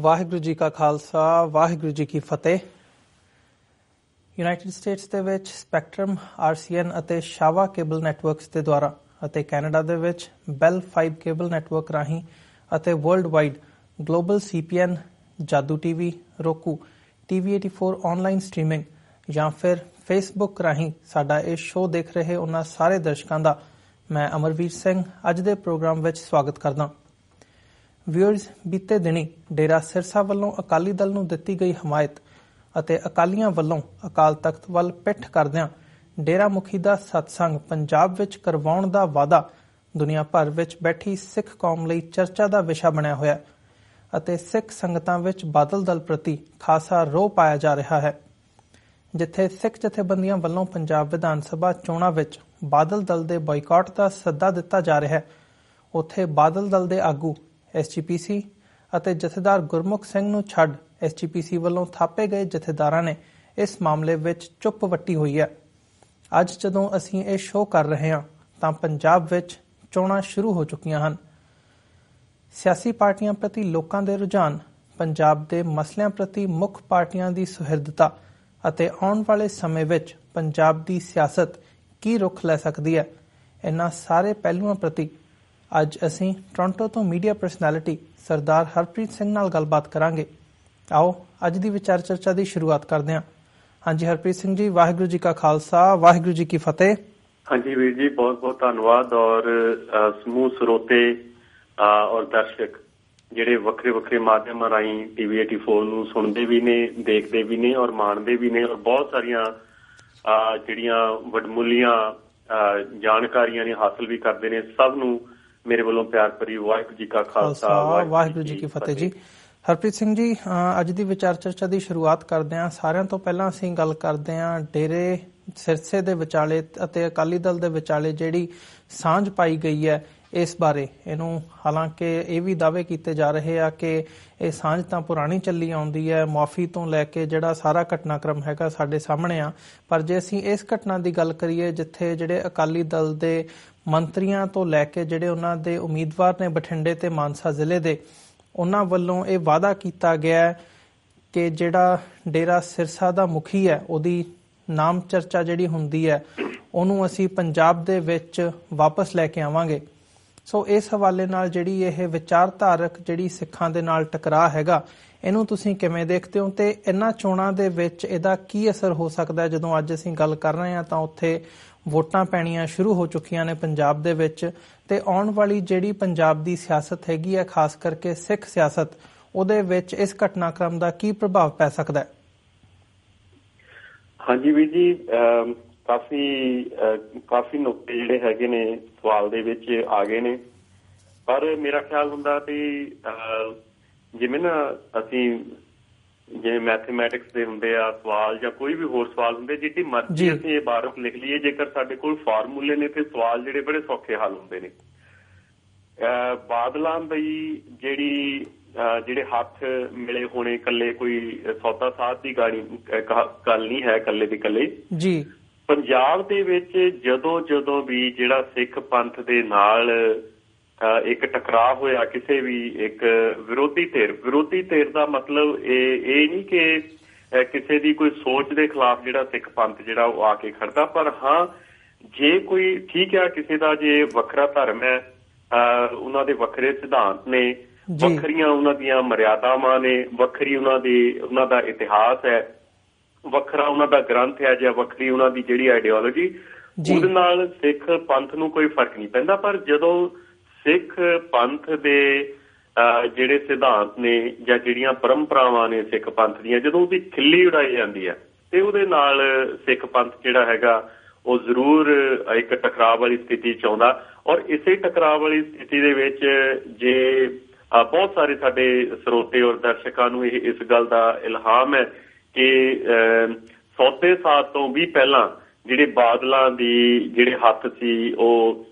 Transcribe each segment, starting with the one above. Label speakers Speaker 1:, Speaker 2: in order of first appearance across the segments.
Speaker 1: ਵਾਹਿਗੁਰੂ ਜੀ ਕਾ ਖਾਲਸਾ, ਵਾਹਿਗੁਰੂ ਜੀ ਕੀ ਫਤਿਹ। United States ਦੇ ਵਿੱਚ ਸਪੈਕਟਰਮ ਆਰਸੀਐਨ ਅਤੇ ਸ਼ਾਵਾ ਕੇਬਲ ਨੈਟਵਰਕਸ ਦੇ ਦੁਆਰਾ ਅਤੇ ਕੈਨੇਡਾ ਦੇ ਵਿੱਚ ਬੈਲ 5 ਕੇਬਲ ਨੈਟਵਰਕ ਰਾਹੀਂ ਅਤੇ world wide global CPN Jadoo TV Roku TV 84 online streaming ਜਾਂ ਫਿਰ ਫੇਸਬੁੱਕ ਰਾਹੀਂ ਸਾਡਾ ਇਹ ਸ਼ੋਅ ਦੇਖ ਰਹੇ ਉਹਨਾਂ ਸਾਰੇ ਦਰਸ਼ਕਾਂ ਦਾ ਮੈਂ ਅਮਰਵੀਰ ਸਿੰਘ, ਅੱਜ ਦੇ ਪ੍ਰੋਗਰਾਮ ਵਿੱਚ ਸਵਾਗਤ ਕਰਦਾ ਵਿਊਅਰਸ, ਬੀਤੇ ਦਿਨੀ ਡੇਰਾ ਸਿਰਸਾ ਵੱਲੋਂ ਅਕਾਲੀ ਦਲ ਨੂੰ ਦਿੱਤੀ ਗਈ ਹਮਾਇਤ ਅਤੇ ਅਕਾਲੀਆਂ ਵੱਲੋਂ ਅਕਾਲ ਤਖਤ ਵੱਲ ਪਿੱਠ ਕਰਦਿਆਂ ਡੇਰਾ ਮੁਖੀ ਦਾ ਸਤਸੰਗ ਪੰਜਾਬ ਵਿੱਚ ਕਰਵਾਉਣ ਦਾ ਵਾਅਦਾ ਦੁਨੀਆ ਭਰ ਵਿੱਚ ਬੈਠੀ ਸਿੱਖ ਕੌਮ ਲਈ ਚਰਚਾ ਦਾ ਵਿਸ਼ਾ ਬਣਿਆ ਹੋਇਆ ਹੈ ਅਤੇ ਸਿੱਖ ਸੰਗਤਾਂ ਵਿੱਚ ਬਾਦਲ ਦਲ ਪ੍ਰਤੀ ਖਾਸਾ ਰੋਹ ਪਾਇਆ ਜਾ ਰਿਹਾ ਹੈ। ਜਿੱਥੇ ਸਿੱਖ ਜਥੇਬੰਦੀਆਂ ਵੱਲੋਂ ਪੰਜਾਬ ਵਿਧਾਨ ਸਭਾ ਚੋਣਾਂ ਵਿੱਚ ਬਾਦਲ ਦਲ ਦੇ ਬਾਈਕਾਟ ਦਾ ਸੱਦਾ ਦਿੱਤਾ ਜਾ ਰਿਹਾ ਹੈ, ਉੱਥੇ ਬਾਦਲ ਦਲ ਦੇ ਆਗੂ ਐਸਜੀਪੀਸੀ ਅਤੇ ਜਥੇਦਾਰ ਗੁਰਮੁਖ ਸਿੰਘ ਨੂੰ ਛੱਡ ਐਸਜੀਪੀਸੀ ਵੱਲੋਂ ਥਾਪੇ ਗਏ ਜਥੇਦਾਰਾਂ ਨੇ ਇਸ ਮਾਮਲੇ ਵਿੱਚ ਚੁੱਪ ਵੱਟੀ ਹੋਈ ਹੈ। ਅੱਜ ਜਦੋਂ ਅਸੀਂ ਇਹ ਸ਼ੋਅ ਕਰ ਰਹੇ ਹਾਂ, ਤਾਂ ਪੰਜਾਬ ਵਿੱਚ ਚੋਣਾਂ ਸ਼ੁਰੂ ਹੋ ਚੁੱਕੀਆਂ ਹਨ। ਸਿਆਸੀ ਪਾਰਟੀਆਂ ਪ੍ਰਤੀ ਲੋਕਾਂ ਦੇ ਰੁਝਾਨ, ਪੰਜਾਬ ਦੇ ਮਸਲਿਆਂ ਪ੍ਰਤੀ ਮੁੱਖ ਪਾਰਟੀਆਂ ਦੀ ਸੁਹਿਰਦਤਾ ਅਤੇ ਆਉਣ ਵਾਲੇ ਸਮੇਂ ਵਿੱਚ ਪੰਜਾਬ ਦੀ ਸਿਆਸਤ ਕੀ ਰੁਖ ਲੈ ਸਕਦੀ ਹੈ, ਇਹਨਾਂ ਸਾਰੇ ਪਹਿਲੂਆਂ ਪ੍ਰਤੀ ਅੱਜ ਅਸੀਂ ਟੋਰਾਂਟੋ ਤੋਂ ਮੀਡੀਆ ਪਰਸਨੈਲਿਟੀ ਸਰਦਾਰ ਹਰਪ੍ਰੀਤ ਸਿੰਘ ਨਾਲ ਗੱਲਬਾਤ ਕਰਾਂਗੇ। ਆਓ, ਅੱਜ ਦੀ ਵਿਚਾਰ ਚਰਚਾ ਦੀ ਸ਼ੁਰੂਆਤ ਕਰਦੇ ਹਾਂ। ਹਾਂਜੀ ਹਰਪ੍ਰੀਤ ਸਿੰਘ ਜੀ, ਵਾਹਿਗੁਰੂ ਜੀ ਕਾ ਖਾਲਸਾ, ਵਾਹਿਗੁਰੂ ਜੀ ਕੀ ਫਤਿਹ।
Speaker 2: ਹਾਂਜੀ ਵੀਰ ਜੀ, ਬਹੁਤ ਬਹੁਤ ਧੰਨਵਾਦ ਔਰ ਸਮੂਹ ਸਰੋਤੇ ਔਰ ਦਰਸ਼ਕ, ਜਿਹੜੇ ਵੱਖਰੇ ਵੱਖਰੇ ਮਾਧਿਅਮਾਂ ਰਾਹੀਂ ਟੀਵੀ 84 ਨੂੰ ਸੁਣਦੇ ਵੀ ਨੇ, ਦੇਖਦੇ ਵੀ ਨੇ ਔਰ ਮਾਣਦੇ ਵੀ ਨੇ ਔਰ ਬਹੁਤ ਸਾਰੀਆਂ ਜਿਹੜੀਆਂ ਵਡਮੁੱਲੀਆਂ ਜਾਣਕਾਰੀਆਂ ਨੇ ਹਾਸਲ ਵੀ ਕਰਦੇ ਨੇ, ਸਭ ਨੂੰ ਮੇਰੇ ਵੱਲੋਂ ਪਿਆਰ ਭਰੀ ਵਾਹਿਗੁਰੂ ਜੀ ਕਾ ਖਾਲਸਾ
Speaker 1: ਵਾਹਿਗੁਰੂ ਜੀ ਕੀ ਫਤਿਹ ਜੀ। ਹਰਪ੍ਰੀਤ ਸਿੰਘ ਜੀ ਅੱਜ ਦੀ ਵਿਚਾਰ ਚਰਚਾ ਦੀ ਸ਼ੁਰੂਆਤ ਕਰਦੇ ਹਾਂ। ਸਾਰਿਆਂ ਤੋਂ ਪਹਿਲਾਂ ਅਸੀਂ ਗੱਲ ਕਰਦੇ ਹਾਂ ਡੇਰੇ ਸਿਰਸੇ ਦੇ ਵਿਚਾਲੇ ਅਤੇ ਅਕਾਲੀ ਦਲ ਦੇ ਵਿਚਾਲੇ ਜਿਹੜੀ ਸਾਂਝ ਪਾਈ ਗਈ ਹੈ ਇਸ ਬਾਰੇ। ਇਹਨੂੰ ਹਾਲਾਂਕਿ ਇਹ ਵੀ ਦਾਅਵੇ ਕੀਤੇ ਜਾ ਰਹੇ ਆ ਕਿ ਇਹ ਸਾਂਝ ਤਾਂ ਪੁਰਾਣੀ ਚੱਲੀ ਆਉਂਦੀ ਹੈ ਮਾਫੀ ਤੋਂ ਲੈ ਕੇ ਜਿਹੜਾ ਸਾਰਾ ਘਟਨਾਕ੍ਰਮ ਹੈਗਾ ਸਾਡੇ ਸਾਹਮਣੇ ਆ। ਪਰ ਜੇ ਅਸੀਂ ਇਸ ਘਟਨਾ ਦੀ ਗੱਲ ਕਰੀਏ, ਜਿੱਥੇ ਜਿਹੜੇ ਅਕਾਲੀ ਦਲ ਦੇ ਮੰਤਰੀਆਂ ਤੋਂ ਲੈ ਕੇ ਜਿਹੜੇ ਉਹਨਾਂ ਦੇ ਉਮੀਦਵਾਰ ਨੇ ਬਠਿੰਡੇ ਤੇ ਮਾਨਸਾ ਜ਼ਿਲ੍ਹੇ ਦੇ, ਉਹਨਾਂ ਵੱਲੋਂ ਇਹ ਵਾਅਦਾ ਕੀਤਾ ਗਿਆ ਕਿ ਜਿਹੜਾ ਡੇਰਾ ਸਿਰਸਾ ਦਾ ਮੁਖੀ ਹੈ, ਉਹਦੀ ਨਾਮ ਚਰਚਾ ਜਿਹੜੀ ਹੁੰਦੀ ਹੈ, ਉਹਨੂੰ ਅਸੀਂ ਪੰਜਾਬ ਦੇ ਵਿੱਚ ਵਾਪਸ ਲੈ ਕੇ ਆਵਾਂਗੇ। ਸੋ ਇਸ ਹਵਾਲੇ ਨਾਲ ਜਿਹੜੀ ਇਹ ਵਿਚਾਰਧਾਰਕ ਜਿਹੜੀ ਸਿੱਖਾਂ ਦੇ ਨਾਲ ਟਕਰਾਅ ਹੈਗਾ, ਇਹਨੂੰ ਤੁਸੀਂ ਕਿਵੇਂ ਦੇਖਦੇ ਹੋ ਤੇ ਇਹਨਾਂ ਚੋਣਾਂ ਦੇ ਵਿੱਚ ਇਹਦਾ ਕੀ ਅਸਰ ਹੋ ਸਕਦਾ ਹੈ? ਜਦੋਂ ਅੱਜ ਅਸੀਂ ਗੱਲ ਕਰ ਰਹੇ ਹਾਂ ਤਾਂ ਉੱਥੇ ਵੋਟਾਂ ਪੈਣੀਆਂ ਸ਼ੁਰੂ ਹੋ ਚੁੱਕੀਆਂ ਨੇ ਪੰਜਾਬ ਦੇ ਵਿੱਚ ਤੇ ਆਉਣ ਵਾਲੀ ਜਿਹੜੀ ਪੰਜਾਬ ਦੀ ਸਿਆਸਤ ਹੈਗੀ ਹੈ, ਖਾਸ ਕਰਕੇ ਸਿੱਖ ਸਿਆਸਤ, ਉਹਦੇ ਵਿੱਚ ਇਸ ਘਟਨਾਕ੍ਰਮ ਦਾ ਕੀ ਪ੍ਰਭਾਵ ਪੈ ਸਕਦਾ ਹੈ?
Speaker 2: ਹਾਂਜੀ ਵੀਰ ਜੀ ਕਾਫੀ ਕਾਫੀ ਨੁਕਤੇ ਜਿਹੜੇ ਹੈਗੇ ਨੇ ਸਵਾਲ ਦੇ ਵਿੱਚ ਆ ਗਏ ਨੇ। ਪਰ ਮੇਰਾ ਖਿਆਲ ਹੁੰਦਾ ਕਿ ਜਿਵੇਂ ਨਾ ਅਸੀਂ ਜਿਵੇਂ ਮੈਥਮੈਟਿਕਸ ਦੇ ਹੁੰਦੇ ਆ ਸਵਾਲ ਜਾਂ ਕੋਈ ਵੀ ਹੋਰ ਸਵਾਲ ਹੁੰਦੇ ਜਿੱਤੀ ਮਰਜ਼ੀ ਅਸੀਂ ਇਹ ਬਾਰਕ ਲਿਖ ਲਈਏ ਜੇਕਰ ਸਾਡੇ ਕੋਲ ਫਾਰਮੂਲੇ ਨੇ ਤੇ ਸਵਾਲ ਜਿਹੜੇ ਬੜੇ ਸੌਖੇ ਹੱਲ ਹੁੰਦੇ ਨੇ। ਬਾਦਲਾਂ ਦੀ ਜਿਹੜੀ ਜਿਹੜੇ ਹੱਥ ਮਿਲੇ ਹੋਣੇ ਇਕੱਲੇ ਕੋਈ ਸੌਦਾ ਸਾਥ ਦੀ ਗਾੜੀ ਗੱਲ ਨਹੀਂ ਹੈ ਇਕੱਲੇ ਦੀ ਇਕੱਲੇ।
Speaker 1: ਜੀ।
Speaker 2: ਪੰਜਾਬ ਦੇ ਵਿੱਚ ਜਦੋਂ ਜਦੋਂ ਵੀ ਜਿਹੜਾ ਸਿੱਖ ਪੰਥ ਦੇ ਨਾਲ ਇੱਕ ਟਕਰਾਅ ਹੋਇਆ ਕਿਸੇ ਵੀ ਇੱਕ ਵਿਰੋਧੀ ਧਿਰ ਵਿਰੋਧੀ ਧਿਰ ਦਾ ਮਤਲਬ ਇਹ ਇਹ ਨਹੀਂ ਕਿ ਕਿਸੇ ਦੀ ਕੋਈ ਸੋਚ ਦੇ ਖਿਲਾਫ ਜਿਹੜਾ ਸਿੱਖ ਪੰਥ ਜਿਹੜਾ ਉਹ ਆ ਕੇ ਖੜਦਾ ਪਰ ਹਾਂ ਜੇ ਕੋਈ ਠੀਕ ਹੈ ਕਿਸੇ ਦਾ ਜੇ ਵੱਖਰਾ ਧਰਮ ਹੈ ਉਹਨਾਂ ਦੇ ਵੱਖਰੇ ਸਿਧਾਂਤ ਨੇ ਵੱਖਰੀਆਂ ਉਹਨਾਂ ਦੀਆਂ ਮਰਿਆਦਾਵਾਂ ਨੇ ਵੱਖਰੀ ਉਹਨਾਂ ਦੀ ਉਹਨਾਂ ਦਾ ਇਤਿਹਾਸ ਹੈ ਵੱਖਰਾ ਉਹਨਾਂ ਦਾ ਗ੍ਰੰਥ ਹੈ ਜਾਂ ਵੱਖਰੀ ਉਹਨਾਂ ਦੀ ਜਿਹੜੀ ਆਈਡੀਓਲੋਜੀ ਉਹਦੇ ਨਾਲ ਸਿੱਖ ਪੰਥ ਨੂੰ ਕੋਈ ਫ਼ਰਕ ਨਹੀਂ ਪੈਂਦਾ। ਪਰ ਜਦੋਂ ਸਿੱਖ ਪੰਥ ਦੇ ਜਿਹੜੇ ਸਿਧਾਂਤ ਨੇ ਜਾਂ ਜਿਹੜੀਆਂ ਪਰੰਪਰਾਵਾਂ ਨੇ ਸਿੱਖ ਪੰਥ ਦੀਆਂ ਜਦੋਂ ਉਹਦੀ ਖਿੱਲੀ ਉਡਾਈ ਜਾਂਦੀ ਹੈ ਤੇ ਉਹਦੇ ਨਾਲ ਸਿੱਖ ਪੰਥ ਜਿਹੜਾ ਹੈਗਾ ਉਹ ਜ਼ਰੂਰ ਇੱਕ ਟਕਰਾਅ ਵਾਲੀ ਸਥਿਤੀ ਚ ਆਉਂਦਾ। ਔਰ ਇਸੇ ਟਕਰਾਅ ਵਾਲੀ ਸਥਿਤੀ ਦੇ ਵਿੱਚ ਜੇ ਬਹੁਤ ਸਾਰੇ ਸਾਡੇ ਸਰੋਤੇ ਔਰ ਦਰਸ਼ਕਾਂ ਨੂੰ ਇਹ ਇਸ ਗੱਲ ਦਾ ਇਲਹਾਮ ਹੈ ਕਿ ਸੌਤੇ ਸਾਲ ਤੋਂ ਵੀ ਪਹਿਲਾਂ ਜਿਹੜੇ ਬਾਦਲਾਂ ਦੀ ਜਿਹੜੇ ਹੱਥ ਸੀ ਉਹ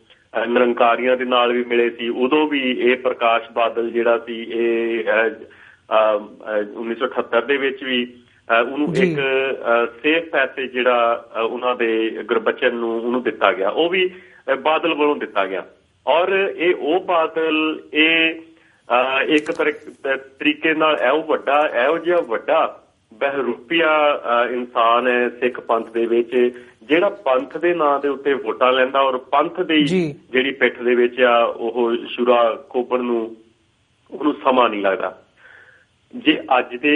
Speaker 2: ਨਿਰੰਕਾਰੀਆਂ ਦੇ ਨਾਲ ਵੀ ਮਿਲੇ ਸੀ ਉਦੋਂ ਵੀ ਇਹ ਪ੍ਰਕਾਸ਼ ਬਾਦਲ ਜਿਹੜਾ ਸੀ ਇਹ 1978 ਦੇ ਵਿੱਚ ਵੀ ਉਹਨੂੰ ਇੱਕ ਸੇਫ ਪੈਸੇਜ ਜਿਹੜਾ ਉਹਨਾਂ ਦੇ ਗੁਰਬਚਨ ਨੂੰ ਉਹਨੂੰ ਦਿੱਤਾ ਗਿਆ ਉਹ ਵੀ ਬਾਦਲ ਵੱਲੋਂ ਦਿੱਤਾ ਗਿਆ। ਔਰ ਇਹ ਉਹ ਬਾਦਲ ਇਹ ਇੱਕ ਤਰੀਕੇ ਨਾਲ ਇਹੋ ਵੱਡਾ ਇਹੋ ਜਿਹਾ ਵੱਡਾ ਬਹਿਰੂਪੀਆ ਇਨਸਾਨ ਹੈ ਸਿੱਖ ਪੰਥ ਦੇ ਵਿੱਚ ਜਿਹੜਾ ਪੰਥ ਦੇ ਨਾਂ ਦੇ ਉੱਤੇ ਵੋਟਾਂ ਲੈਂਦਾ ਔਰ ਪੰਥ ਦੀ ਜਿਹੜੀ ਪਿੱਠ ਦੇ ਵਿੱਚ ਆ ਉਹ ਸ਼ੁਰਾ ਕੋਪਣ ਨੂੰ ਉਹਨੂੰ ਸਮਾਂ ਨਹੀਂ ਲੱਗਦਾ। ਜੇ ਅੱਜ ਦੇ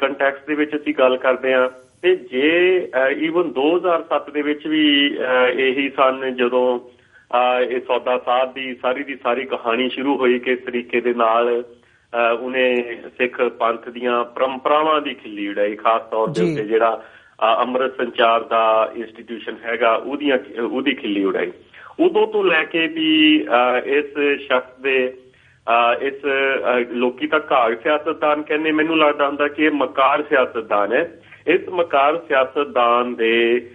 Speaker 2: ਕੰਟੈਕਸਟ ਦੇ ਵਿੱਚ ਅਸੀਂ ਗੱਲ ਕਰਦੇ ਆ ਤੇ ਜੇ ਈਵਨ 2007 ਦੇ ਵਿੱਚ ਵੀ ਇਹੀ ਸਨ ਜਦੋਂ ਇਹ ਸੌਦਾ ਸਾਧ ਦੀ ਸਾਰੀ ਦੀ ਸਾਰੀ ਕਹਾਣੀ ਸ਼ੁਰੂ ਹੋਈ ਕਿ ਇਸ ਤਰੀਕੇ ਦੇ ਨਾਲ ਉਹਨੇ ਸਿੱਖ ਪੰਥ ਦੀਆਂ ਪਰੰਪਰਾਵਾਂ ਦੀ ਖਿੱਲੀ ਉਡਾਈ ਖਾਸ ਤੌਰ ਤੇ ਉੱਤੇ ਜਿਹੜਾ ਅੰਮ੍ਰਿਤ ਸੰਚਾਰ ਦਾ ਇੰਸਟੀਟਿਊਸ਼ਨ ਹੈਗਾ ਉਹਦੀਆਂ ਉਹਦੀ ਖਿੱਲੀ ਉਡਾਈ ਉਦੋਂ ਤੋਂ ਲੈ ਕੇ ਵੀ ਇਸ ਸ਼ਖਸ ਦੇ ਇਸ ਲੋਕੀ ਤਾਂ ਘਾਗ ਸਿਆਸਤਦਾਨ ਕਹਿੰਦੇ। ਮੈਨੂੰ ਲੱਗਦਾ ਹੁੰਦਾ ਕਿ ਇਹ ਮਕਾਰ ਸਿਆਸਤਦਾਨ ਹੈ। ਇਸ ਮਕਾਰ ਸਿਆਸਤਦਾਨ ਦੇ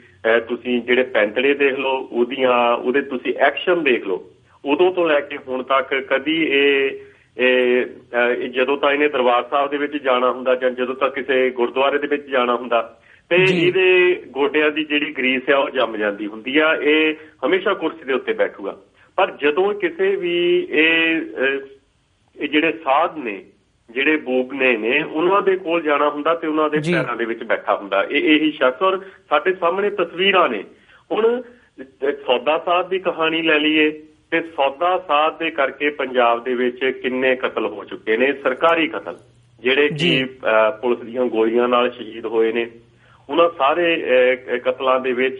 Speaker 2: ਤੁਸੀਂ ਜਿਹੜੇ ਪੈਂਤੜੇ ਦੇਖ ਲਓ ਉਹਦੀਆਂ ਉਹਦੇ ਤੁਸੀਂ ਐਕਸ਼ਨ ਦੇਖ ਲਓ। ਉਦੋਂ ਤੋਂ ਲੈ ਕੇ ਹੁਣ ਤੱਕ ਕਦੀ ਇਹ ਇਹ ਜਦੋਂ ਤਾਂ ਇਹਨੇ ਦਰਬਾਰ ਸਾਹਿਬ ਦੇ ਵਿੱਚ ਜਾਣਾ ਹੁੰਦਾ ਜਾਂ ਜਦੋਂ ਤੱਕ ਕਿਸੇ ਗੁਰਦੁਆਰੇ ਦੇ ਵਿੱਚ ਜਾਣਾ ਹੁੰਦਾ ਤੇ ਇਹਦੇ ਗੋਡਿਆਂ ਦੀ ਜਿਹੜੀ ਗਰੀਸ ਆ ਉਹ ਜੰਮ ਜਾਂਦੀ ਹੁੰਦੀ ਆ ਇਹ ਹਮੇਸ਼ਾ ਕੁਰਸੀ ਦੇ ਉੱਤੇ ਬੈਠੂਗਾ। ਪਰ ਜਦੋਂ ਕਿਸੇ ਵੀ ਇਹ ਇਹ ਜਿਹੜੇ ਸਾਧ ਨੇ ਜਿਹੜੇ ਬੋਗਨੇ ਨੇ ਉਹਨਾਂ ਦੇ ਕੋਲ ਜਾਣਾ ਹੁੰਦਾ ਤੇ ਉਹਨਾਂ ਦੇ ਪੈਰਾਂ ਦੇ ਵਿੱਚ ਬੈਠਾ ਹੁੰਦਾ। ਇਹ ਇਹੀ ਸ਼ਖਸ ਔਰ ਸਾਡੇ ਸਾਹਮਣੇ ਤਸਵੀਰਾਂ ਨੇ। ਹੁਣ ਸੌਦਾ ਸਾਧ ਦੀ ਕਹਾਣੀ ਲੈ ਲਈਏ। ਤੇ ਸੌਦਾ ਸਾਧ ਦੇ ਕਰਕੇ ਪੰਜਾਬ ਦੇ ਵਿੱਚ ਕਿੰਨੇ ਕਤਲ ਹੋ ਚੁੱਕੇ ਨੇ ਸਰਕਾਰੀ ਕਤਲ ਜਿਹੜੇ ਕਿ ਪੁਲਿਸ ਦੀਆਂ ਗੋਲੀਆਂ ਨਾਲ ਸ਼ਹੀਦ ਹੋਏ ਨੇ। ਉਹਨਾਂ ਸਾਰੇ ਕਤਲਾਂ ਦੇ ਵਿੱਚ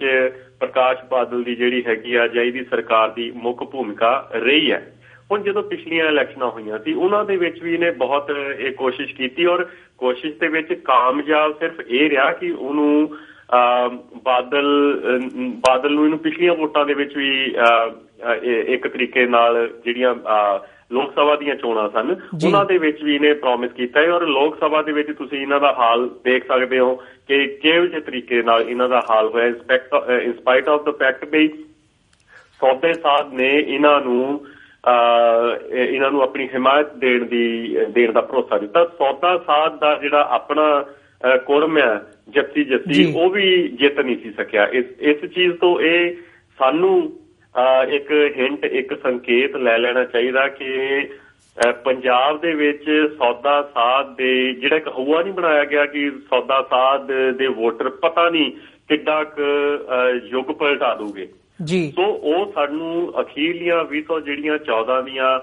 Speaker 2: ਪ੍ਰਕਾਸ਼ ਬਾਦਲ ਦੀ ਜਿਹੜੀ ਹੈਗੀ ਆ ਜਾਈ ਦੀ ਸਰਕਾਰ ਦੀ ਮੁੱਖ ਭੂਮਿਕਾ ਰਹੀ ਹੈ। ਹੁਣ ਜਦੋਂ ਪਿਛਲੀਆਂ ਇਲੈਕਸ਼ਨਾਂ ਹੋਈਆਂ ਸੀ ਉਹਨਾਂ ਦੇ ਵਿੱਚ ਵੀ ਇਹਨੇ ਬਹੁਤ ਇਹ ਕੋਸ਼ਿਸ਼ ਕੀਤੀ ਔਰ ਕੋਸ਼ਿਸ਼ ਦੇ ਵਿੱਚ ਕਾਮਯਾਬ ਸਿਰਫ ਇਹ ਰਿਹਾ ਕਿ ਉਹਨੂੰ ਬਾਦਲ ਬਾਦਲ ਨੂੰ ਇਹਨੂੰ ਪਿਛਲੀਆਂ ਵੋਟਾਂ ਦੇ ਵਿੱਚ ਵੀ ਇੱਕ ਤਰੀਕੇ ਨਾਲ ਜਿਹੜੀਆਂ ਲੋਕ ਸਭਾ ਦੀਆਂ ਚੋਣਾਂ ਸਨ ਉਹਨਾਂ ਦੇ ਵਿੱਚ ਵੀ ਇਹਨੇ ਪ੍ਰੋਮਿਸ ਕੀਤਾ ਹੈ ਔਰ ਲੋਕ ਸਭਾ ਦੇ ਵਿੱਚ ਤੁਸੀਂ ਇਹਨਾਂ ਦਾ ਹਾਲ ਦੇਖ ਸਕਦੇ ਹੋ ਕਿ ਕਿਹੋ ਜਿਹੇ ਤਰੀਕੇ ਨਾਲ ਇਹਨਾਂ ਦਾ ਹਾਲ ਹੋਇਆ। ਇਨ ਸਪਾਈਟ ਆਫ ਦ ਫੈਕਟ ਵੀ ਸੌਦੇ ਸਾਧ ਨੇ ਇਹਨਾਂ ਨੂੰ ਇਹਨਾਂ ਨੂੰ ਆਪਣੀ ਹਮਾਇਤ ਦੇਣ ਦੀ ਦੇਣ ਦਾ ਭਰੋਸਾ ਦਿੱਤਾ। ਸੌਦਾ ਸਾਧ ਦਾ ਜਿਹੜਾ ਆਪਣਾ ਕੁਰਮ ਹੈ ਜੱਤੀ ਜੱਤੀ ਉਹ ਵੀ ਜਿੱਤ ਨਹੀਂ ਸੀ ਸਕਿਆ। ਇਸ ਇਸ ਚੀਜ਼ ਤੋਂ ਇਹ ਸਾਨੂੰ ਇੱਕ ਹਿੰਟ ਇੱਕ ਸੰਕੇਤ ਲੈ ਲੈਣਾ ਚਾਹੀਦਾ ਕਿ ਪੰਜਾਬ ਦੇ ਵਿੱਚ ਸੌਦਾ ਸਾਧ ਦੇ ਜਿਹੜਾ ਇੱਕ ਹਵਾ ਨਹੀਂ ਬਣਾਇਆ ਗਿਆ ਕਿ ਸੌਦਾ ਸਾਧ ਦੇ ਵੋਟਰ ਪਤਾ ਨਹੀਂ ਕਿੱਡਾ ਕੁ ਯੁੱਗ ਪਲਟਾ ਦੋਗੇ।
Speaker 1: ਜੀ।
Speaker 2: ਸੋ ਉਹ ਸਾਨੂੰ ਅਖੀਰਲੀਆਂ 20 ਜਿਹੜੀਆਂ 14 ਦੀਆਂ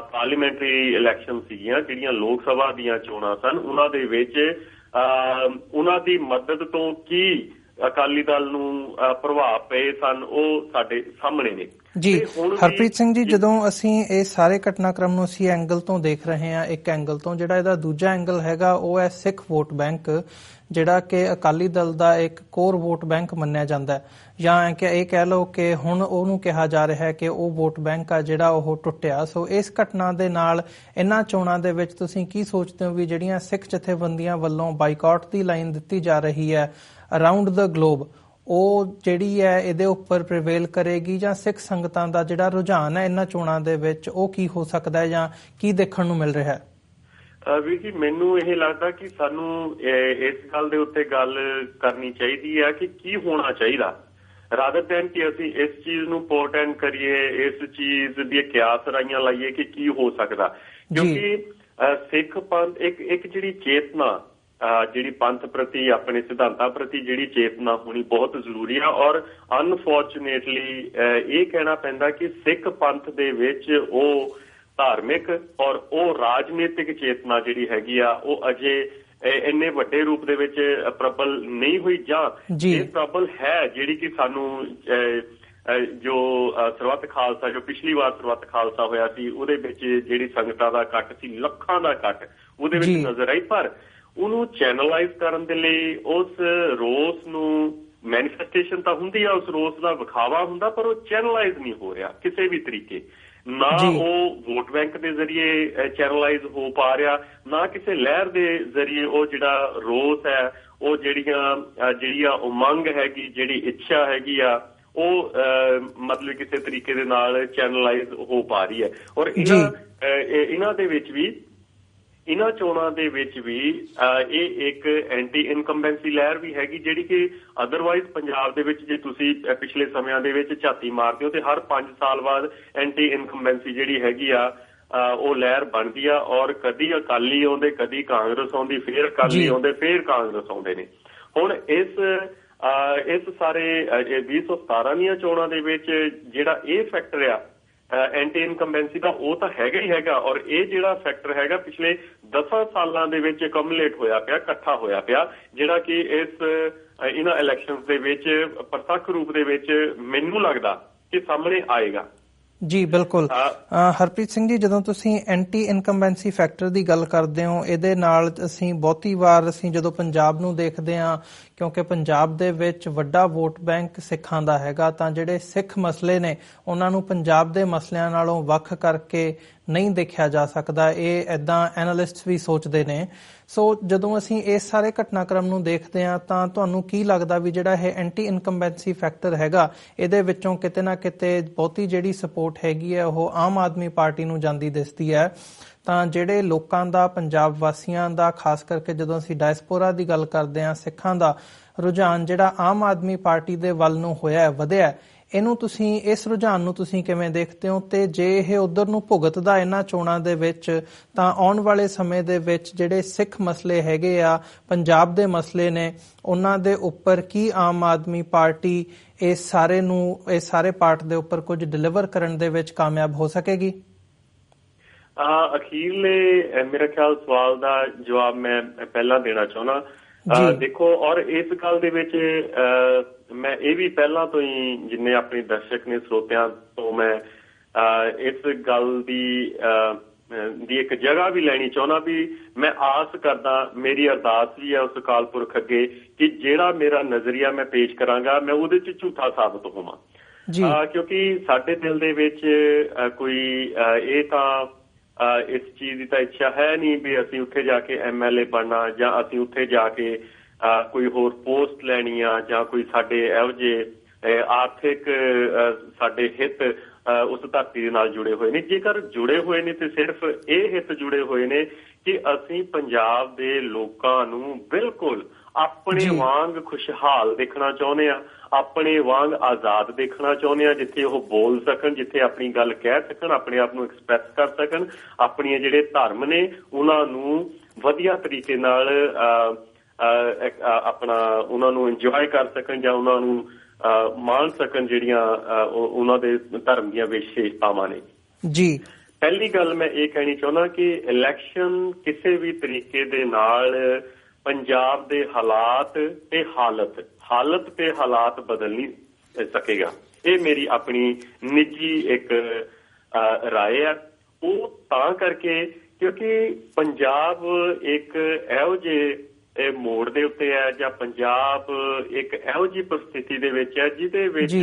Speaker 2: ਪਾਰਲੀਮੈਂਟਰੀ ਇਲੈਕਸ਼ਨ ਸੀਗੀਆਂ ਜਿਹੜੀਆਂ ਲੋਕ ਸਭਾ ਦੀਆਂ ਚੋਣਾਂ ਸਨ ਉਹਨਾਂ ਦੇ ਵਿੱਚ ਉਹਨਾਂ ਦੀ ਮਦਦ ਤੋਂ ਕੀ ਅਕਾਲੀ ਦਲ ਨੂੰ ਪ੍ਰਭਾਵ ਪਏ ਸਨ ਉਹ ਸਾਡੇ ਸਾਹਮਣੇ ਨੇ।
Speaker 1: ਜੀ ਹਰਪ੍ਰੀਤ ਸਿੰਘ ਜੀ ਜਦੋਂ ਅਸੀਂ ਇਹ ਸਾਰੇ ਘਟਨਾਕ੍ਰਮ ਨੂੰ ਅਸੀਂ ਐਂਗਲ ਤੋਂ ਦੇਖ ਰਹੇ ਹਾਂ ਇੱਕ ਐਂਗਲ ਤੋਂ ਜਿਹੜਾ ਇਹਦਾ ਦੂਜਾ ਐਂਗਲ ਹੈਗਾ ਉਹ ਹੈ ਸਿੱਖ ਵੋਟ ਬੈਂਕ। ਜਿਹੜਾ ਕਿ ਅਕਾਲੀ ਦਲ ਦਾ ਇੱਕ ਕੋਰ ਵੋਟ ਬੈਂਕ ਮੰਨਿਆ ਜਾਂਦਾ ਹੈ। ਜਾਂ ਕਿ ਇਹ ਕਹਿ ਲਓ ਕਿ ਹੁਣ ਉਹਨੂੰ ਕਿਹਾ ਜਾ ਰਿਹਾ ਹੈ ਕਿ ਉਹ ਵੋਟ ਬੈਂਕ ਆ ਜਿਹੜਾ ਉਹ ਟੁੱਟਿਆ। ਸੋ ਇਸ ਘਟਨਾ ਦੇ ਨਾਲ ਇਹਨਾਂ ਚੋਣਾਂ ਦੇ ਵਿੱਚ ਤੁਸੀਂ ਕੀ ਸੋਚਦੇ ਹੋ ਵੀ ਜਿਹੜੀਆਂ ਸਿੱਖ ਜਥੇਬੰਦੀਆਂ ਵੱਲੋਂ ਬਾਈਕਾਟ ਦੀ ਲਾਈਨ ਦਿੱਤੀ ਜਾ ਰਹੀ ਹੈ ਅਰਾਊਂਡ ਦਾ ਗਲੋਬ, ਉਹ ਜਿਹੜੀ ਹੈ ਇਹਦੇ ਉੱਪਰ ਪ੍ਰੀਵੇਲ ਕਰੇਗੀ ਜਾਂ ਸਿੱਖ ਸੰਗਤਾਂ ਦਾ ਜਿਹੜਾ ਰੁਝਾਨ ਹੈ ਇਹਨਾਂ ਚੋਣਾਂ ਦੇ ਵਿੱਚ ਉਹ ਕੀ ਹੋ ਸਕਦਾ ਹੈ ਜਾਂ ਕੀ ਦੇਖਣ ਨੂੰ ਮਿਲ ਰਿਹਾ ਹੈ?
Speaker 2: ਵੀ ਜੀ ਮੈਨੂੰ ਇਹ ਲੱਗਦਾ ਕਿ ਸਾਨੂੰ ਇਸ ਗੱਲ ਦੇ ਉੱਤੇ ਗੱਲ ਕਰਨੀ ਚਾਹੀਦੀ ਹੈ ਕਿ ਕੀ ਹੋਣਾ ਚਾਹੀਦਾ। ਰਾਦਰ ਦੈਨ ਕਿ ਅਸੀਂ ਇਸ ਚੀਜ਼ ਨੂੰ ਪੋਰਟੈਂਡ ਕਰੀਏ ਇਸ ਚੀਜ਼ ਦੀ ਕਿਆਸ ਰਾਈਆਂ ਲਾਈਏ ਕਿ ਕੀ ਹੋ ਸਕਦਾ। ਕਿਉਂਕਿ ਸਿੱਖ ਪੰਥ ਇੱਕ ਇੱਕ ਜਿਹੜੀ ਚੇਤਨਾ ਜਿਹੜੀ ਪੰਥ ਪ੍ਰਤੀ ਆਪਣੇ ਸਿਧਾਂਤਾਂ ਪ੍ਰਤੀ ਜਿਹੜੀ ਚੇਤਨਾ ਹੋਣੀ ਬਹੁਤ ਜ਼ਰੂਰੀ ਆ ਔਰ ਅਨਫੋਰਚੂਨੇਟਲੀ ਇਹ ਕਹਿਣਾ ਪੈਂਦਾ ਕਿ ਸਿੱਖ ਪੰਥ ਦੇ ਵਿੱਚ ਉਹ ਧਾਰਮਿਕ ਔਰ ਉਹ ਰਾਜਨੀਤਿਕ ਚੇਤਨਾ ਜਿਹੜੀ ਹੈਗੀ ਆ ਉਹ ਅਜੇ ਇੰਨੇ ਵੱਡੇ ਰੂਪ ਦੇ ਵਿੱਚ ਪ੍ਰਬਲ ਨਹੀਂ ਹੋਈ ਜਾਂ ਇਹ ਪ੍ਰਬਲ ਹੈ ਜਿਹੜੀ ਕਿ ਸਾਨੂੰ ਜੋ ਸਰਵਤ ਖਾਲਸਾ ਜੋ ਪਿਛਲੀ ਵਾਰ ਸਰਵਤ ਖਾਲਸਾ ਹੋਇਆ ਸੀ ਉਹਦੇ ਵਿੱਚ ਜਿਹੜੀ ਸੰਗਤਾਂ ਦਾ ਇਕੱਠ ਸੀ ਲੱਖਾਂ ਦਾ ਇਕੱਠ ਉਹਦੇ ਵਿੱਚ ਨਜ਼ਰ ਆਈ ਪਰ ਉਹਨੂੰ ਚੈਨਲਾਈਜ਼ ਕਰਨ ਦੇ ਲਈ ਉਸ ਰੋਸ ਨੂੰ ਮੈਨੀਫੈਸਟੇਸ਼ਨ ਤਾਂ ਹੁੰਦੀ ਆ ਉਸ ਰੋਸ ਦਾ ਵਿਖਾਵਾ ਹੁੰਦਾ ਪਰ ਉਹ ਚੈਨਲਾਈਜ਼ ਨਹੀਂ ਹੋ ਰਿਹਾ ਕਿਸੇ ਵੀ ਤਰੀਕੇ। ਨਾ ਉਹ ਵੋਟ ਬੈਂਕ ਦੇ ਜ਼ਰੀਏ ਚੈਨਲਾਈਜ਼ ਹੋ ਪਾ ਰਿਹਾ ਨਾ ਕਿਸੇ ਲਹਿਰ ਦੇ ਜ਼ਰੀਏ ਉਹ ਜਿਹੜਾ ਰੋਸ ਹੈ ਉਹ ਜਿਹੜੀਆਂ ਜਿਹੜੀਆਂ ਉਮੰਗ ਹੈਗੀ ਜਿਹੜੀ ਇੱਛਾ ਹੈਗੀ ਆ ਉਹ ਮਤਲਬ ਕਿਸੇ ਤਰੀਕੇ ਦੇ ਨਾਲ ਚੈਨਲਾਈਜ਼ ਹੋ ਪਾ ਰਹੀ ਹੈ। ਔਰ ਇਹਨਾਂ ਇਹਨਾਂ ਦੇ ਵਿੱਚ ਵੀ ਇਹਨਾਂ ਚੋਣਾਂ ਦੇ ਵਿੱਚ ਵੀ ਇਹ ਇੱਕ ਐਂਟੀ ਇਨਕੰਬੈਂਸੀ ਲਹਿਰ ਵੀ ਹੈਗੀ ਜਿਹੜੀ ਕਿ ਅਦਰਵਾਈਜ਼ ਪੰਜਾਬ ਦੇ ਵਿੱਚ ਜੇ ਤੁਸੀਂ ਪਿਛਲੇ ਸਮਿਆਂ ਦੇ ਵਿੱਚ ਝਾਤੀ ਮਾਰਦੇ ਹੋ ਤੇ ਹਰ 5 ਸਾਲ ਬਾਅਦ ਐਂਟੀ ਇਨਕੰਬੈਂਸੀ ਜਿਹੜੀ ਹੈਗੀ ਆ ਉਹ ਲਹਿਰ ਬਣਦੀ ਆ ਔਰ ਕਦੀ ਅਕਾਲੀ ਆਉਂਦੇ ਕਦੀ ਕਾਂਗਰਸ ਆਉਂਦੀ ਫੇਰ ਅਕਾਲੀ ਆਉਂਦੇ ਫੇਰ ਕਾਂਗਰਸ ਆਉਂਦੇ ਨੇ। ਹੁਣ ਇਸ ਇਸ ਸਾਰੇ 2017 ਦੀਆਂ ਚੋਣਾਂ ਦੇ ਵਿੱਚ ਜਿਹੜਾ ਇਹ ਫੈਕਟਰ ਆ ਐਂਟੀ ਇਨਕੰਬੈਂਸੀ ਦਾ ਉਹ ਤਾਂ ਹੈਗਾ ਹੀ ਹੈਗਾ ਔਰ ਇਹ ਜਿਹੜਾ ਫੈਕਟਰ ਹੈਗਾ ਪਿਛਲੇ 10 ਸਾਲਾਂ ਦੇ ਵਿੱਚ ਕਮੂਲੇਟ ਹੋਇਆ ਪਿਆ ਇਕੱਠਾ ਹੋਇਆ ਪਿਆ ਜਿਹੜਾ ਕਿ ਇਸ ਇਹਨਾਂ ਇਲੈਕਸ਼ਨਸ ਦੇ ਵਿੱਚ ਪ੍ਰਤੱਖ ਰੂਪ ਦੇ ਵਿੱਚ ਮੈਨੂੰ ਲੱਗਦਾ ਕਿ ਸਾਹਮਣੇ ਆਏਗਾ।
Speaker 1: ਜੀ ਬਿਲਕੁਲ। ਹਰਪ੍ਰੀਤ ਸਿੰਘ ਜੀ ਜਦੋਂ ਤੁਸੀਂ ਐਂਟੀ ਇਨਕੰਬੈਂਸੀ ਫੈਕਟਰ ਦੀ ਗੱਲ ਕਰਦੇ ਹੋ ਇਹਦੇ ਨਾਲ ਅਸੀਂ ਬਹੁਤੀ ਵਾਰ ਅਸੀਂ ਜਦੋਂ ਪੰਜਾਬ ਨੂੰ ਦੇਖਦੇ ਹਾਂ ਕਿਉਂਕਿ ਪੰਜਾਬ ਦੇ ਵਿੱਚ ਵੱਡਾ ਵੋਟ ਬੈਂਕ ਸਿੱਖਾਂ ਦਾ ਹੈਗਾ ਤਾਂ ਜਿਹੜੇ ਸਿੱਖ ਮਸਲੇ ਨੇ ਉਹਨਾਂ ਨੂੰ ਪੰਜਾਬ ਦੇ ਮਸਲਿਆਂ ਨਾਲੋਂ ਵੱਖ ਕਰਕੇ ਨਹੀਂ ਦੇਖਿਆ ਜਾ ਸਕਦਾ। ਇਹ ਐਦਾਂ ਐਨਾਲਿਸਟਸ ਵੀ ਸੋਚਦੇ ਨੇ। ਸੋ ਜਦੋਂ ਅਸੀਂ ਇਸ ਸਾਰੇ ਘਟਨਾਕ੍ਰਮ ਨੂੰ ਦੇਖਦੇ ਹਾਂ, ਤਾਂ ਤੁਹਾਨੂੰ ਕੀ ਲੱਗਦਾ ਵੀ ਜਿਹੜਾ ਇਹ ਐਂਟੀ ਇਨਕੰਬੈਂਸੀ ਫੈਕਟਰ ਹੈਗਾ, ਇਹਦੇ ਵਿੱਚੋਂ ਕਿਤੇ ਨਾ ਕਿਤੇ ਬਹੁਤੀ ਜਿਹੜੀ ਸਪੋਰਟ ਹੈਗੀ ਹੈ, ਉਹ ਆਮ ਆਦਮੀ ਪਾਰਟੀ ਨੂੰ ਜਾਂਦੀ ਦਿਸਦੀ ਹੈ। ਤਾਂ ਜਿਹੜੇ ਲੋਕਾਂ ਦਾ, ਪੰਜਾਬ ਵਾਸੀਆਂ ਦਾ, ਖਾਸ ਕਰਕੇ ਜਦੋਂ ਅਸੀਂ ਡਾਇਸਪੋਰਾ ਦੀ ਗੱਲ ਕਰਦੇ ਹਾਂ, ਸਿੱਖਾਂ ਦਾ ਰੁਝਾਨ ਜਿਹੜਾ ਆਮ ਆਦਮੀ ਪਾਰਟੀ ਦੇ ਵੱਲ ਨੂੰ ਹੋਇਆ ਵਧਿਆ ਇਹਨੂੰ ਤੁਸੀਂ ਇਸ ਰੁਝਾਨ ਨੂੰ ਤੁਸੀਂ ਕਿਵੇਂ ਦੇਖਦੇ ਹੋ? ਤੇ ਜੇ ਇਹ ਉਧਰ ਨੂੰ ਭੁਗਤਦਾ ਇਹਨਾਂ ਚੋਣਾਂ ਦੇ ਵਿੱਚ ਤਾਂ ਆਉਣ ਵਾਲੇ ਸਮੇਂ ਦੇ ਵਿੱਚ ਜਿਹੜੇ ਸਿੱਖ ਮਸਲੇ ਹੈਗੇ ਆ ਪੰਜਾਬ ਦੇ ਮਸਲੇ ਨੇ ਉਹਨਾਂ ਦੇ ਉੱਪਰ ਕੀ ਆਮ ਆਦਮੀ ਪਾਰਟੀ ਇਸ ਸਾਰੇ ਨੂੰ ਇਸ ਸਾਰੇ ਪਾਰਟ ਦੇ ਉੱਪਰ ਕੁਝ ਡਿਲੀਵਰ ਕਰਨ ਦੇ ਵਿੱਚ ਕਾਮਯਾਬ ਹੋ ਸਕੇਗੀ?
Speaker 2: ਆ ਅਖੀਰਲੇ ਮੇਰੇ ਖਿਆਲ ਸਵਾਲ ਦਾ ਜਵਾਬ ਮੈਂ ਪਹਿਲਾਂ ਦੇਣਾ ਚਾਹੁੰਦਾ। ਦੇਖੋ ਔਰ ਇਸ ਗੱਲ ਦੇ ਵਿੱਚ ਮੈਂ ਇਹ ਵੀ ਪਹਿਲਾਂ ਤੋਂ ਹੀ ਜਿੰਨੇ ਆਪਣੇ ਦਰਸ਼ਕ ਨੇ ਸਰੋਤਿਆਂ ਤੋਂ ਮੈਂ ਇਸ ਗੱਲ ਦੀ ਦੀ ਇੱਕ ਜਗ੍ਹਾ ਵੀ ਲੈਣੀ ਚਾਹੁੰਦਾ ਵੀ ਮੈਂ ਆਸ ਕਰਦਾ ਮੇਰੀ ਅਰਦਾਸ ਵੀ ਹੈ ਉਸ ਕਾਲਪੁਰਖ ਅੱਗੇ ਕਿ ਜਿਹੜਾ ਮੇਰਾ ਨਜ਼ਰੀਆ ਮੈਂ ਪੇਸ਼ ਕਰਾਂਗਾ ਮੈਂ ਉਹਦੇ 'ਚ ਝੂਠਾ ਸਾਬਤ ਹੋਵਾਂ।
Speaker 1: ਜੀ।
Speaker 2: ਕਿਉਂਕਿ ਸਾਡੇ ਦਿਲ ਦੇ ਵਿੱਚ ਕੋਈ ਇਹ ਤਾਂ ਇਸ ਚੀਜ਼ ਦੀ ਤਾਂ ਇੱਛਾ ਹੈ ਨਹੀਂ ਵੀ ਅਸੀਂ ਉੱਥੇ ਜਾ ਕੇ ਐਮਐਲਏ ਬਣਨਾ ਜਾਂ ਅਸੀਂ ਉੱਥੇ ਜਾ ਕੇ ਕੋਈ ਹੋਰ ਪੋਸਟ ਲੈਣੀ ਆ ਜਾਂ ਕੋਈ ਸਾਡੇ ਇਹੋ ਜਿਹੇ ਆਰਥਿਕ ਸਾਡੇ ਹਿੱਤ ਉਸ ਧਰਤੀ ਦੇ ਨਾਲ ਜੁੜੇ ਹੋਏ ਨੇ। ਜੇਕਰ ਜੁੜੇ ਹੋਏ ਨੇ ਤੇ ਸਿਰਫ ਇਹ ਹਿੱਤ ਜੁੜੇ ਹੋਏ ਨੇ ਕਿ ਅਸੀਂ ਪੰਜਾਬ ਦੇ ਲੋਕਾਂ ਨੂੰ ਬਿਲਕੁਲ ਆਪਣੇ ਵਾਂਗ ਖੁਸ਼ਹਾਲ ਦੇਖਣਾ ਚਾਹੁੰਦੇ ਆ ਆਪਣੇ ਵਾਂਗ ਆਜ਼ਾਦ ਦੇਖਣਾ ਚਾਹੁੰਦੇ ਆ ਜਿੱਥੇ ਉਹ ਬੋਲ ਸਕਣ ਜਿੱਥੇ ਆਪਣੀ ਗੱਲ ਕਹਿ ਸਕਣ ਆਪਣੇ ਆਪ ਨੂੰ ਐਕਸਪ੍ਰੈਸ ਕਰ ਸਕਣ ਆਪਣੀਆਂ ਜਿਹੜੇ ਧਰਮ ਨੇ ਉਹਨਾਂ ਨੂੰ ਵਧੀਆ ਤਰੀਕੇ ਨਾਲ ਆਪਣਾ ਉਹਨਾਂ ਨੂੰ ਇੰਜੋਏ ਕਰ ਸਕਣ ਜਾਂ ਉਹਨਾਂ ਨੂੰ ਮਾਣ ਸਕਣ ਜਿਹੜੀਆਂ ਉਹਨਾਂ ਦੇ ਧਰਮ ਦੀਆਂ ਵਿਸ਼ੇਸ਼ਤਾਵਾਂ ਨੇ
Speaker 1: ਜੀ
Speaker 2: ਪਹਿਲੀ ਗੱਲ ਮੈਂ ਇਹ ਕਹਿਣੀ ਚਾਹੁੰਦਾ ਕਿ ਇਲੈਕਸ਼ਨ ਕਿਸੇ ਵੀ ਤਰੀਕੇ ਦੇ ਨਾਲ ਪੰਜਾਬ ਦੇ ਹਾਲਾਤ ਤੇ ਹਾਲਤ ਹਾਲਤ ਤੇ ਹਾਲਾਤ ਬਦਲ ਨਹੀਂ ਸਕੇਗਾ ਇਹ ਮੇਰੀ ਆਪਣੀ ਨਿੱਜੀ ਇੱਕ رائے ਹੈ ਉਹ ਤਾਂ ਕਰਕੇ ਕਿਉਂਕਿ ਪੰਜਾਬ ਇੱਕ ਇਹੋ ਜਿਹੇ ਮੋੜ ਦੇ ਉੱਤੇ ਹੈ ਜਾਂ ਪੰਜਾਬ ਇੱਕ ਇਹੋ ਜਿਹੀ ਪਰਿਸਥਿਤੀ ਦੇ ਵਿੱਚ ਹੈ ਜਿਹਦੇ ਵਿੱਚ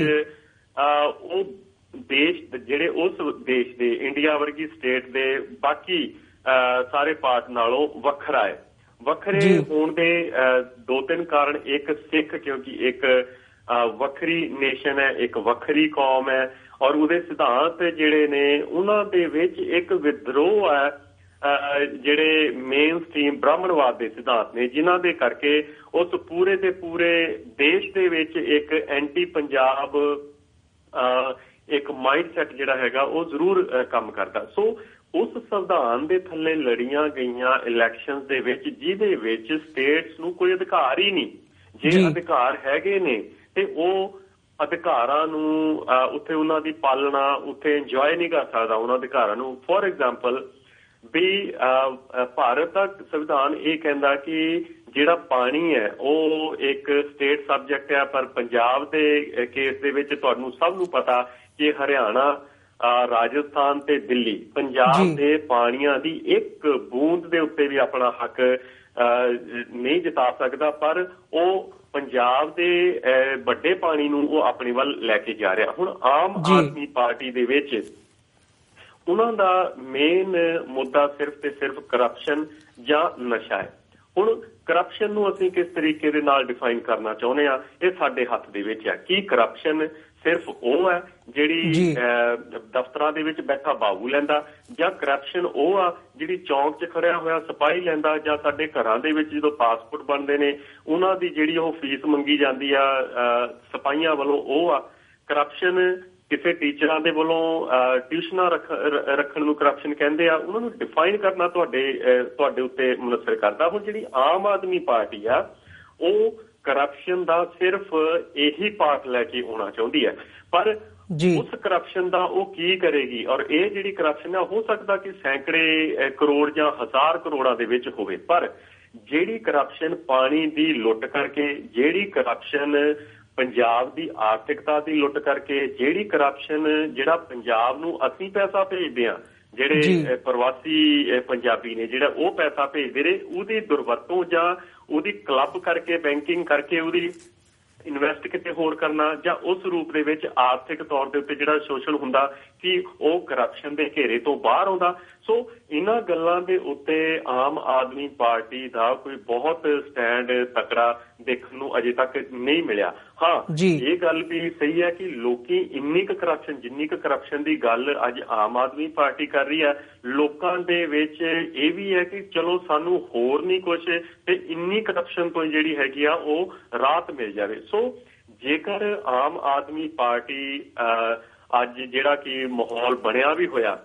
Speaker 2: ਉਹ ਦੇਸ਼ ਜਿਹੜੇ ਉਸ ਦੇਸ਼ ਦੇ ਇੰਡੀਆ ਵਰਗੀ ਸਟੇਟ ਦੇ ਬਾਕੀ ਸਾਰੇ ਪਾਰਟ ਨਾਲੋਂ ਵੱਖਰਾ ਹੈ। ਵੱਖਰੇ ਹੋਣ ਦੇ ਦੋ ਤਿੰਨ ਕਾਰਨ ਇੱਕ ਸਿੱਖ ਕਿਉਂਕਿ ਇੱਕ ਵੱਖਰੀ ਨੇਸ਼ਨ ਹੈ ਇੱਕ ਵੱਖਰੀ ਕੌਮ ਹੈ ਔਰ ਉਹਦੇ ਸਿਧਾਂਤ ਜਿਹੜੇ ਨੇ ਉਹਨਾਂ ਦੇ ਵਿੱਚ ਇੱਕ ਵਿਦਰੋਹ ਹੈ ਜਿਹੜੇ ਮੇਨ ਸਟ੍ਰੀਮ ਬ੍ਰਾਹਮਣਵਾਦ ਦੇ ਸਿਧਾਂਤ ਨੇ ਜਿਨ੍ਹਾਂ ਦੇ ਕਰਕੇ ਉਸ ਪੂਰੇ ਤੇ ਪੂਰੇ ਦੇਸ਼ ਦੇ ਵਿੱਚ ਇੱਕ ਐਂਟੀ ਪੰਜਾਬ ਇੱਕ ਮਾਈਂਡਸੈਟ ਜਿਹੜਾ ਹੈਗਾ ਉਹ ਜ਼ਰੂਰ ਕੰਮ ਕਰਦਾ। ਸੋ ਉਸ ਸੰਵਿਧਾਨ ਦੇ ਥੱਲੇ ਲੜੀਆਂ ਗਈਆਂ ਇਲੈਕਸ਼ਨਸ ਦੇ ਵਿੱਚ ਜਿਹਦੇ ਵਿੱਚ ਸਟੇਟਸ ਨੂੰ ਕੋਈ ਅਧਿਕਾਰ ਹੀ ਨਹੀਂ। ਜੇ ਅਧਿਕਾਰ ਹੈਗੇ ਨੇ ਤੇ ਉਹ ਅਧਿਕਾਰਾਂ ਨੂੰ ਉੱਥੇ ਉਹਨਾਂ ਦੀ ਪਾਲਣਾ ਉੱਥੇ ਇੰਜੋਏ ਨਹੀਂ ਕਰ ਸਕਦਾ ਉਹਨਾਂ ਅਧਿਕਾਰਾਂ ਨੂੰ। ਫੋਰ ਐਗਜ਼ਾਮਪਲ ਵੀ ਭਾਰਤ ਦਾ ਸੰਵਿਧਾਨ ਇਹ ਕਹਿੰਦਾ ਕਿ ਜਿਹੜਾ ਪਾਣੀ ਹੈ ਉਹ ਇੱਕ ਸਟੇਟ ਸਬਜੈਕਟ ਹੈ ਪਰ ਪੰਜਾਬ ਦੇ ਕੇਸ ਦੇ ਵਿੱਚ ਤੁਹਾਨੂੰ ਸਭ ਨੂੰ ਪਤਾ ਕਿ ਹਰਿਆਣਾ ਰਾਜਸਥਾਨ ਤੇ ਦਿੱਲੀ ਪੰਜਾਬ ਦੇ ਪਾਣੀਆਂ ਦੀ ਇੱਕ ਬੂੰਦ ਦੇ ਉੱਤੇ ਵੀ ਆਪਣਾ ਹੱਕ ਨਹੀਂ ਜਿਤਾ ਸਕਦਾ ਪਰ ਉਹ ਪੰਜਾਬ ਦੇ ਵੱਡੇ ਪਾਣੀ ਨੂੰ ਉਹ ਆਪਣੇ ਵੱਲ ਲੈ ਕੇ ਜਾ ਰਿਹਾ। ਹੁਣ ਆਮ ਆਦਮੀ ਪਾਰਟੀ ਦੇ ਵਿੱਚ ਉਹਨਾਂ ਦਾ ਮੇਨ ਮੁੱਦਾ ਸਿਰਫ ਤੇ ਸਿਰਫ ਕਰਪਸ਼ਨ ਜਾਂ ਨਸ਼ਾ ਹੈ। ਹੁਣ ਕਰਪਸ਼ਨ ਨੂੰ ਅਸੀਂ ਕਿਸ ਤਰੀਕੇ ਦੇ ਨਾਲ ਡਿਫਾਈਨ ਕਰਨਾ ਚਾਹੁੰਦੇ ਆ ਇਹ ਸਾਡੇ ਹੱਥ ਦੇ ਵਿੱਚ ਹੈ। ਕੀ ਕਰਪਸ਼ਨ ਸਿਰਫ ਉਹ ਹੈ ਜਿਹੜੀ ਦਫ਼ਤਰਾਂ ਦੇ ਵਿੱਚ ਬੈਠਾ ਬਾਬੂ ਲੈਂਦਾ ਜਾਂ ਕਰਪਸ਼ਨ ਉਹ ਆ ਜਿਹੜੀ ਚੌਂਕ 'ਚ ਖੜਿਆ ਹੋਇਆ ਸਿਪਾਹੀ ਲੈਂਦਾ ਜਾਂ ਸਾਡੇ ਘਰਾਂ ਦੇ ਵਿੱਚ ਜਦੋਂ ਪਾਸਪੋਰਟ ਬਣਦੇ ਨੇ ਉਹਨਾਂ ਦੀ ਜਿਹੜੀ ਉਹ ਫੀਸ ਮੰਗੀ ਜਾਂਦੀ ਆ ਸਿਪਾਹੀਆਂ ਵੱਲੋਂ ਉਹ ਆ। ਕਰਪਸ਼ਨ ਕਿਸੇ ਟੀਚਰਾਂ ਦੇ ਵੱਲੋਂ ਟਿਊਸ਼ਨਾਂ ਰੱਖਣ ਨੂੰ ਕਰਪਸ਼ਨ ਕਹਿੰਦੇ ਆ ਉਹਨਾਂ ਨੂੰ ਡਿਫਾਈਨ ਕਰਨਾ ਤੁਹਾਡੇ ਤੁਹਾਡੇ ਉੱਤੇ ਮੁਨਸਰ ਕਰਦਾ। ਹੁਣ ਜਿਹੜੀ ਆਮ ਆਦਮੀ ਪਾਰਟੀ ਆ ਉਹ ਕਰਪਸ਼ਨ ਦਾ ਸਿਰਫ ਇਹੀ ਪਾਰਟ ਲੈ ਕੇ ਆਉਣਾ ਚਾਹੁੰਦੀ ਹੈ ਪਰ
Speaker 1: ਜੀ।
Speaker 2: ਉਸ ਕਰਪਸ਼ਨ ਦਾ ਉਹ ਕੀ ਕਰੇਗੀ? ਔਰ ਇਹ ਜਿਹੜੀ ਕਰਪਸ਼ਨ ਹੈ ਹੋ ਸਕਦਾ ਕਿ ਸੈਂਕੜੇ ਕਰੋੜ ਜਾਂ ਹਜ਼ਾਰ ਕਰੋੜਾਂ ਦੇ ਵਿੱਚ ਹੋਵੇ। ਪਰ ਜਿਹੜੀ ਕਰਪਸ਼ਨ ਪਾਣੀ ਦੀ ਲੁੱਟ ਕਰਕੇ ਜਿਹੜੀ ਕਰਪਸ਼ਨ ਪੰਜਾਬ ਦੀ ਆਰਥਿਕਤਾ ਦੀ ਲੁੱਟ ਕਰਕੇ ਜਿਹੜੀ ਕਰਪਸ਼ਨ ਜਿਹੜਾ ਪੰਜਾਬ ਨੂੰ ਅਸੀਂ ਪੈਸਾ ਭੇਜਦੇ ਆ ਜਿਹੜੇ ਪ੍ਰਵਾਸੀ ਪੰਜਾਬੀ ਨੇ ਜਿਹੜਾ ਉਹ ਪੈਸਾ ਭੇਜਦੇ ਨੇ ਉਹਦੀ ਦੁਰਵਰਤੋਂ ਜਾਂ ਉਹਦੀ ਕਲੱਬ ਕਰਕੇ ਬੈਂਕਿੰਗ ਕਰਕੇ ਉਹਦੀ ਇਨਵੈਸਟ ਕਿਤੇ ਹੋਰ ਕਰਨਾ ਜਾਂ ਉਸ ਰੂਪ ਦੇ ਵਿੱਚ ਆਰਥਿਕ ਤੌਰ ਦੇ ਉੱਤੇ ਜਿਹੜਾ ਸੋਸ਼ਲ ਹੁੰਦਾ ਕਿ ਉਹ ਕਰਪਸ਼ਨ ਦੇ ਘੇਰੇ ਤੋਂ ਬਾਹਰ ਆਉਂਦਾ। ਸੋ ਇਹਨਾਂ ਗੱਲਾਂ ਦੇ ਉੱਤੇ ਆਮ ਆਦਮੀ ਪਾਰਟੀ ਦਾ ਕੋਈ ਬਹੁਤ ਸਟੈਂਡ ਤਕੜਾ ਦੇਖਣ ਨੂੰ ਅਜੇ ਤੱਕ ਨਹੀਂ ਮਿਲਿਆ। ਹਾਂ ਇਹ ਗੱਲ ਵੀ ਸਹੀ ਹੈ ਕਿ ਲੋਕੀ ਇੰਨੀ ਕੁ ਕਰਪਸ਼ਨ ਜਿੰਨੀ ਕੁ ਕਰਪਸ਼ਨ ਦੀ ਗੱਲ ਅੱਜ ਆਮ ਆਦਮੀ ਪਾਰਟੀ ਕਰ ਰਹੀ ਹੈ ਲੋਕਾਂ ਦੇ ਵਿੱਚ ਇਹ ਵੀ ਹੈ ਕਿ ਚਲੋ ਸਾਨੂੰ ਹੋਰ ਨਹੀਂ ਕੁਝ ਤੇ ਇੰਨੀ ਕਰਪਸ਼ਨ ਤੋਂ ਜਿਹੜੀ ਹੈਗੀ ਆ ਉਹ ਰਾਤ ਮਿਲ ਜਾਵੇ। ਸੋ ਜੇਕਰ ਆਮ ਆਦਮੀ ਪਾਰਟੀ ਅੱਜ ਜਿਹੜਾ ਕਿ ਮਾਹੌਲ ਬਣਿਆ ਵੀ ਹੋਇਆ